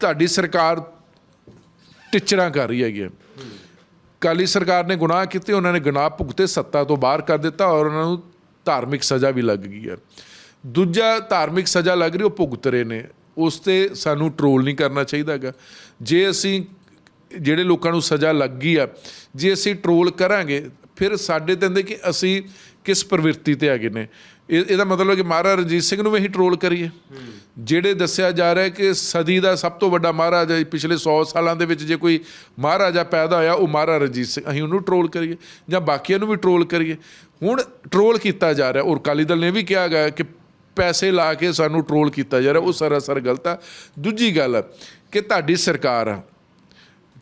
B: ਤੁਹਾਡੀ ਸਰਕਾਰ ਟਿਚਰਾਂ ਕਰ ਰਹੀ ਹੈਗੀ ਹੈ ਕਾਲੀ ਸਰਕਾਰ ਨੇ ਗੁਨਾਹ ਕੀਤੇ, ਉਹਨਾਂ ਨੇ ਗੁਨਾਹ ਭੁਗਤੇ, ਸੱਤਾ ਤੋਂ ਬਾਹਰ ਕਰ ਦਿੱਤਾ ਔਰ ਉਹਨਾਂ ਨੂੰ ਧਾਰਮਿਕ ਸਜ਼ਾ ਵੀ ਲੱਗ ਗਈ ਹੈ। ਦੂਜਾ ਧਾਰਮਿਕ ਸਜ਼ਾ ਲੱਗ ਰਹੀ, ਉਹ ਭੁਗਤ ਰਹੇ ਨੇ। ਉਸ ਤੇ ਸਾਨੂੰ ਟਰੋਲ ਨਹੀਂ ਕਰਨਾ ਚਾਹੀਦਾ ਹੈਗਾ। ਜੇ ਅਸੀਂ ਜਿਹੜੇ ਲੋਕਾਂ ਨੂੰ ਸਜ਼ਾ ਲੱਗ ਗਈ ਆ, ਜੇ ਅਸੀਂ ਟਰੋਲ ਕਰਾਂਗੇ, ਫਿਰ ਸਾਡੇ ਤੇ ਹੁੰਦੇ ਕਿ ਅਸੀਂ ਕਿਸ ਪ੍ਰਵਿਰਤੀ ਤੇ ਹੈਗੇ ਨੇ। ਇਹ ਇਹਦਾ ਮਤਲਬ ਹੈ ਕਿ ਮਹਾਰਾਜਾ ਰਣਜੀਤ ਸਿੰਘ ਨੂੰ ਵੀ ਅਸੀਂ ਟਰੋਲ ਕਰੀਏ। ਜਿਹੜੇ ਦੱਸਿਆ ਜਾ ਰਿਹਾ ਕਿ ਸਦੀ ਦਾ ਸਭ ਤੋਂ ਵੱਡਾ ਮਹਾਰਾਜਾ ਪਿਛਲੇ 100 ਸਾਲਾਂ ਦੇ ਵਿੱਚ ਜੇ ਕੋਈ ਮਹਾਰਾਜਾ ਪੈਦਾ ਹੋਇਆ, ਉਹ ਮਹਾਰਾਜਾ ਰਣਜੀਤ ਸਿੰਘ, ਅਸੀਂ ਉਹਨੂੰ ਟਰੋਲ ਕਰੀਏ ਜਾਂ ਬਾਕੀਆਂ ਨੂੰ ਵੀ ਟਰੋਲ ਕਰੀਏ। ਹੁਣ ਟਰੋਲ ਕੀਤਾ ਜਾ ਰਿਹਾ, ਔਰ ਅਕਾਲੀ ਦਲ ਨੇ ਵੀ ਕਿਹਾ ਗਿਆ ਕਿ ਪੈਸੇ ਲਾ ਕੇ ਸਾਨੂੰ ਟਰੋਲ ਕੀਤਾ ਜਾ ਰਿਹਾ, ਉਹ ਸਰਾਸਰ ਗਲਤ ਆ। ਦੂਜੀ ਗੱਲ ਕਿ ਤੁਹਾਡੀ ਸਰਕਾਰ ਆ,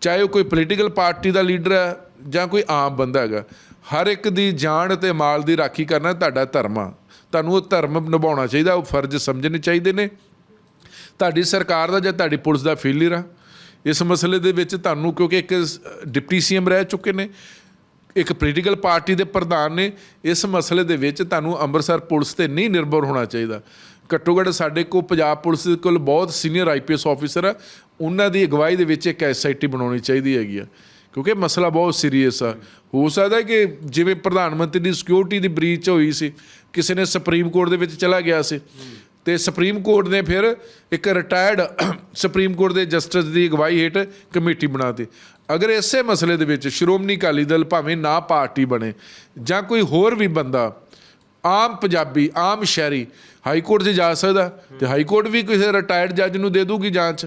B: ਚਾਹੇ ਉਹ ਕੋਈ ਪੋਲੀਟੀਕਲ ਪਾਰਟੀ ਦਾ ਲੀਡਰ ਹੈ ਜਾਂ ਕੋਈ ਆਮ ਬੰਦਾ ਹੈਗਾ, ਹਰ ਇੱਕ ਦੀ ਜਾਨ ਤੇ ਮਾਲ ਦੀ ਰਾਖੀ ਕਰਨਾ ਤੁਹਾਡਾ ਧਰਮ ਆ। ਤੁਹਾਨੂੰ ਉਹ ਧਰਮ ਨਿਭਾਉਣਾ ਚਾਹੀਦਾ, ਉਹ ਫਰਜ਼ ਸਮਝਣੇ ਚਾਹੀਦੇ ਨੇ। ਤੁਹਾਡੀ ਸਰਕਾਰ ਦਾ ਜਾਂ ਤੁਹਾਡੀ ਪੁਲਿਸ ਦਾ ਫੇਲਿਅਰ ਆ ਇਸ ਮਸਲੇ ਦੇ ਵਿੱਚ ਤੁਹਾਨੂੰ ਕਿਉਂਕਿ ਇੱਕ ਡਿਪਟੀ ਸੀਐਮ ਰਹਿ ਚੁੱਕੇ ਨੇ, ਇੱਕ ਪੋਲੀਟੀਕਲ ਪਾਰਟੀ ਦੇ ਪ੍ਰਧਾਨ ਨੇ, ਇਸ ਮਸਲੇ ਦੇ ਵਿੱਚ ਤੁਹਾਨੂੰ ਅੰਮ੍ਰਿਤਸਰ ਪੁਲਿਸ ਤੇ ਨਹੀਂ ਨਿਰਭਰ ਹੋਣਾ ਚਾਹੀਦਾ। ਘੱਟੋ ਘੱਟ ਸਾਡੇ ਕੋਲ ਪੰਜਾਬ ਪੁਲਿਸ ਦੇ ਕੋਲ ਬਹੁਤ ਸੀਨੀਅਰ ਆਈਪੀਐਸ ਆਫੀਸਰ ਆ, ਉਹਨਾਂ ਦੀ ਅਗਵਾਈ ਦੇ ਵਿੱਚ ਇੱਕ ਐਸਆਈਟੀ ਬਣਾਉਣੀ ਚਾਹੀਦੀ ਹੈਗੀ ਆ। ਕਿਉਂਕਿ ਮਸਲਾ ਬਹੁਤ ਸੀਰੀਅਸ ਆ। ਹੋ ਸਕਦਾ ਕਿ ਜਿਵੇਂ ਪ੍ਰਧਾਨ ਮੰਤਰੀ ਦੀ ਸਿਕਿਉਰਿਟੀ ਦੀ ਬ੍ਰੀਚ ਹੋਈ ਸੀ ਕਿਸੇ ਨੇ ਸੁਪਰੀਮ ਕੋਰਟ ਦੇ ਵਿੱਚ ਚਲਾ ਗਿਆ ਸੀ। ਤੇ ਸੁਪਰੀਮ ਕੋਰਟ ਨੇ ਫਿਰ ਇੱਕ ਰਿਟਾਇਰਡ ਸੁਪਰੀਮ ਕੋਰਟ ਦੇ ਜਸਟਿਸ ਦੀ ਅਗਵਾਈ ਹੇਠ ਕਮੇਟੀ ਬਣਾਤੀ। ਅਗਰ ਇਸੇ ਮਸਲੇ ਦੇ ਵਿੱਚ ਸ਼੍ਰੋਮਣੀ ਅਕਾਲੀ ਦਲ ਭਾਵੇਂ ਨਾ ਪਾਰਟੀ ਬਣੇ ਜਾਂ ਕੋਈ ਹੋਰ ਵੀ ਬੰਦਾ, ਆਮ ਪੰਜਾਬੀ, ਆਮ ਸ਼ਹਿਰੀ, ਹਾਈ ਕੋਰਟ 'ਚ ਜਾ ਸਕਦਾ ਤੇ ਹਾਈ ਕੋਰਟ ਵੀ ਕਿਸੇ ਰਿਟਾਇਰਡ ਜੱਜ ਨੂੰ ਦੇ ਦੂਗੀ ਜਾਂਚ।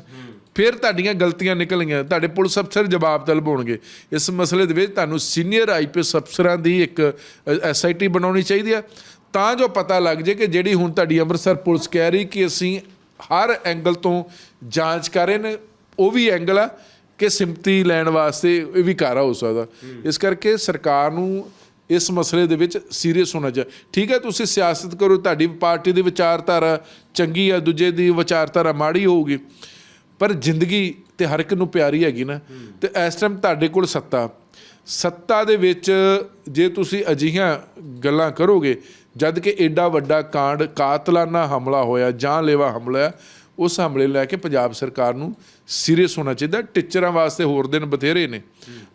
B: ਫਿਰ ਤੁਹਾਡੀਆਂ ਗਲਤੀਆਂ ਨਿਕਲਣਗੀਆਂ ਤੁਹਾਡੇ ਪੁਲਿਸ ਅਫਸਰ ਜਵਾਬ ਤਲਬ ਹੋਣਗੇ। ਇਸ ਮਸਲੇ ਦੇ ਵਿੱਚ ਤੁਹਾਨੂੰ ਸੀਨੀਅਰ ਆਈਪੀਐਸ ਅਫਸਰਾਂ ਦੀ ਇੱਕ ਐਸਆਈਟੀ ਬਣਾਉਣੀ ਚਾਹੀਦੀ ਹੈ ਤਾਂ ਜੋ ਪਤਾ ਲੱਗ ਜੇ ਕਿ ਜਿਹੜੀ ਹੁਣ ਤੁਹਾਡੀ ਅੰਮ੍ਰਿਤਸਰ ਪੁਲਿਸ ਕਹਿ ਰਹੀ ਕਿ ਅਸੀਂ ਹਰ ਐਂਗਲ ਤੋਂ ਜਾਂਚ ਕਰ ਰਹੇ ਨੇ ਉਹ ਵੀ ਐਂਗਲ ਆ ਕਿ ਸਿੰਪਤੀ ਲੈਣ ਵਾਸਤੇ ਇਹ ਵੀ ਕਾਰਾ ਹੋ ਸਕਦਾ। ਇਸ ਕਰਕੇ ਸਰਕਾਰ ਨੂੰ ਇਸ ਮਸਲੇ ਦੇ ਵਿੱਚ ਸੀਰੀਅਸ ਹੋਣਾ ਚਾਹੀਦਾ। ਠੀਕ ਹੈ ਤੁਸੀਂ ਸਿਆਸਤ ਕਰੋ ਤੁਹਾਡੀ ਪਾਰਟੀ ਦੀ ਵਿਚਾਰਧਾਰਾ ਚੰਗੀ ਆ ਦੂਜੇ ਦੀ ਵਿਚਾਰਧਾਰਾ ਮਾੜੀ ਹੋਊਗੀ। ਪਰ ਜ਼ਿੰਦਗੀ ਤੇ ਹਰ ਇੱਕ ਨੂੰ ਪਿਆਰੀ ਹੈਗੀ ਨਾ। ਤੇ ਇਸ ਟਾਈਮ ਤੁਹਾਡੇ ਕੋਲ ਸੱਤਾ। ਸੱਤਾ ਦੇ ਵਿੱਚ ਜੇ ਤੁਸੀਂ ਅਜਿਹੀਆਂ ਗੱਲਾਂ ਕਰੋਗੇ ਜਦ ਕਿ ਐਡਾ ਵੱਡਾ ਕਾਂਡ ਕਾਤਲਾਨਾ ਹਮਲਾ ਹੋਇਆ ਜਾਨਲੇਵਾ ਹਮਲਾ ਹੈ, ਉਸ ਹਮਲੇ ਨੂੰ ਲੈ ਕੇ ਪੰਜਾਬ ਸਰਕਾਰ ਨੂੰ ਸੀਰੀਅਸ ਹੋਣਾ ਚਾਹੀਦਾ। ਟੀਚਰਾਂ ਵਾਸਤੇ ਹੋਰ ਦਿਨ ਬਥੇਰੇ ਨੇ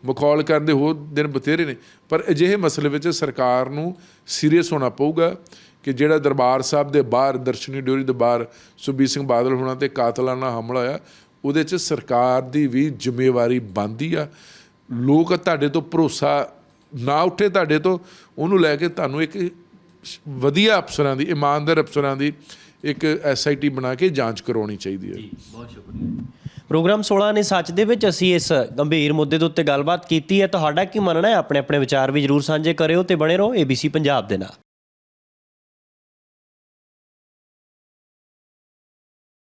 B: ਮਖੌਲ ਕਰਨ ਦੇ ਹੋਰ ਦਿਨ ਬਥੇਰੇ ਨੇ ਪਰ ਅਜਿਹੇ ਮਸਲੇ ਵਿੱਚ ਸਰਕਾਰ ਨੂੰ ਸੀਰੀਅਸ ਹੋਣਾ ਪਊਗਾ ਕਿ ਜਿਹੜਾ ਦਰਬਾਰ ਸਾਹਿਬ ਦੇ ਬਾਹਰ ਦਰਸ਼ਨੀ ਡਿਊਰੀ ਦੇ ਬਾਹਰ ਸੁਬੀਰ ਸਿੰਘ ਬਾਦਲ ਹੋਣਾ ਤੇ ਕਾਤਲਾਨਾ ਹਮਲਾ ਹੋਇਆ ਉਹਦੇ 'ਚ ਸਰਕਾਰ ਦੀ ਵੀ ਜ਼ਿੰਮੇਵਾਰੀ ਬਣਦੀ ਆ। ਲੋਕ ਤੁਹਾਡੇ ਤੋਂ ਭਰੋਸਾ ਨਾ ਉੱਠੇ ਤੁਹਾਡੇ ਤੋਂ, ਉਹਨੂੰ ਲੈ ਕੇ ਤੁਹਾਨੂੰ ਇੱਕ ਵਧੀਆ ਅਫਸਰਾਂ ਦੀ, ਇਮਾਨਦਾਰ ਅਫਸਰਾਂ ਦੀ ਇੱਕ ਐਸਆਈਟੀ ਬਣਾ ਕੇ ਜਾਂਚ ਕਰਵਾਉਣੀ ਚਾਹੀਦੀ ਹੈ।
A: ਬਹੁਤ ਸ਼ੁਕਰੀਆ ਪ੍ਰੋਗਰਾਮ 16 ਨੇ ਸੱਚ ਦੇ ਵਿੱਚ ਅਸੀਂ ਇਸ ਗੰਭੀਰ ਮੁੱਦੇ ਦੇ ਉੱਤੇ ਗੱਲਬਾਤ ਕੀਤੀ ਹੈ। ਤੁਹਾਡਾ ਕੀ ਮੰਨਣਾ ਹੈ? ਆਪਣੇ ਆਪਣੇ ਵਿਚਾਰ ਵੀ ਜਰੂਰ ਸਾਂਝੇ ਕਰਿਓ ਤੇ ਬਣੇ ਰਹੋ ABC ਪੰਜਾਬ ਦੇ ਨਾਲ।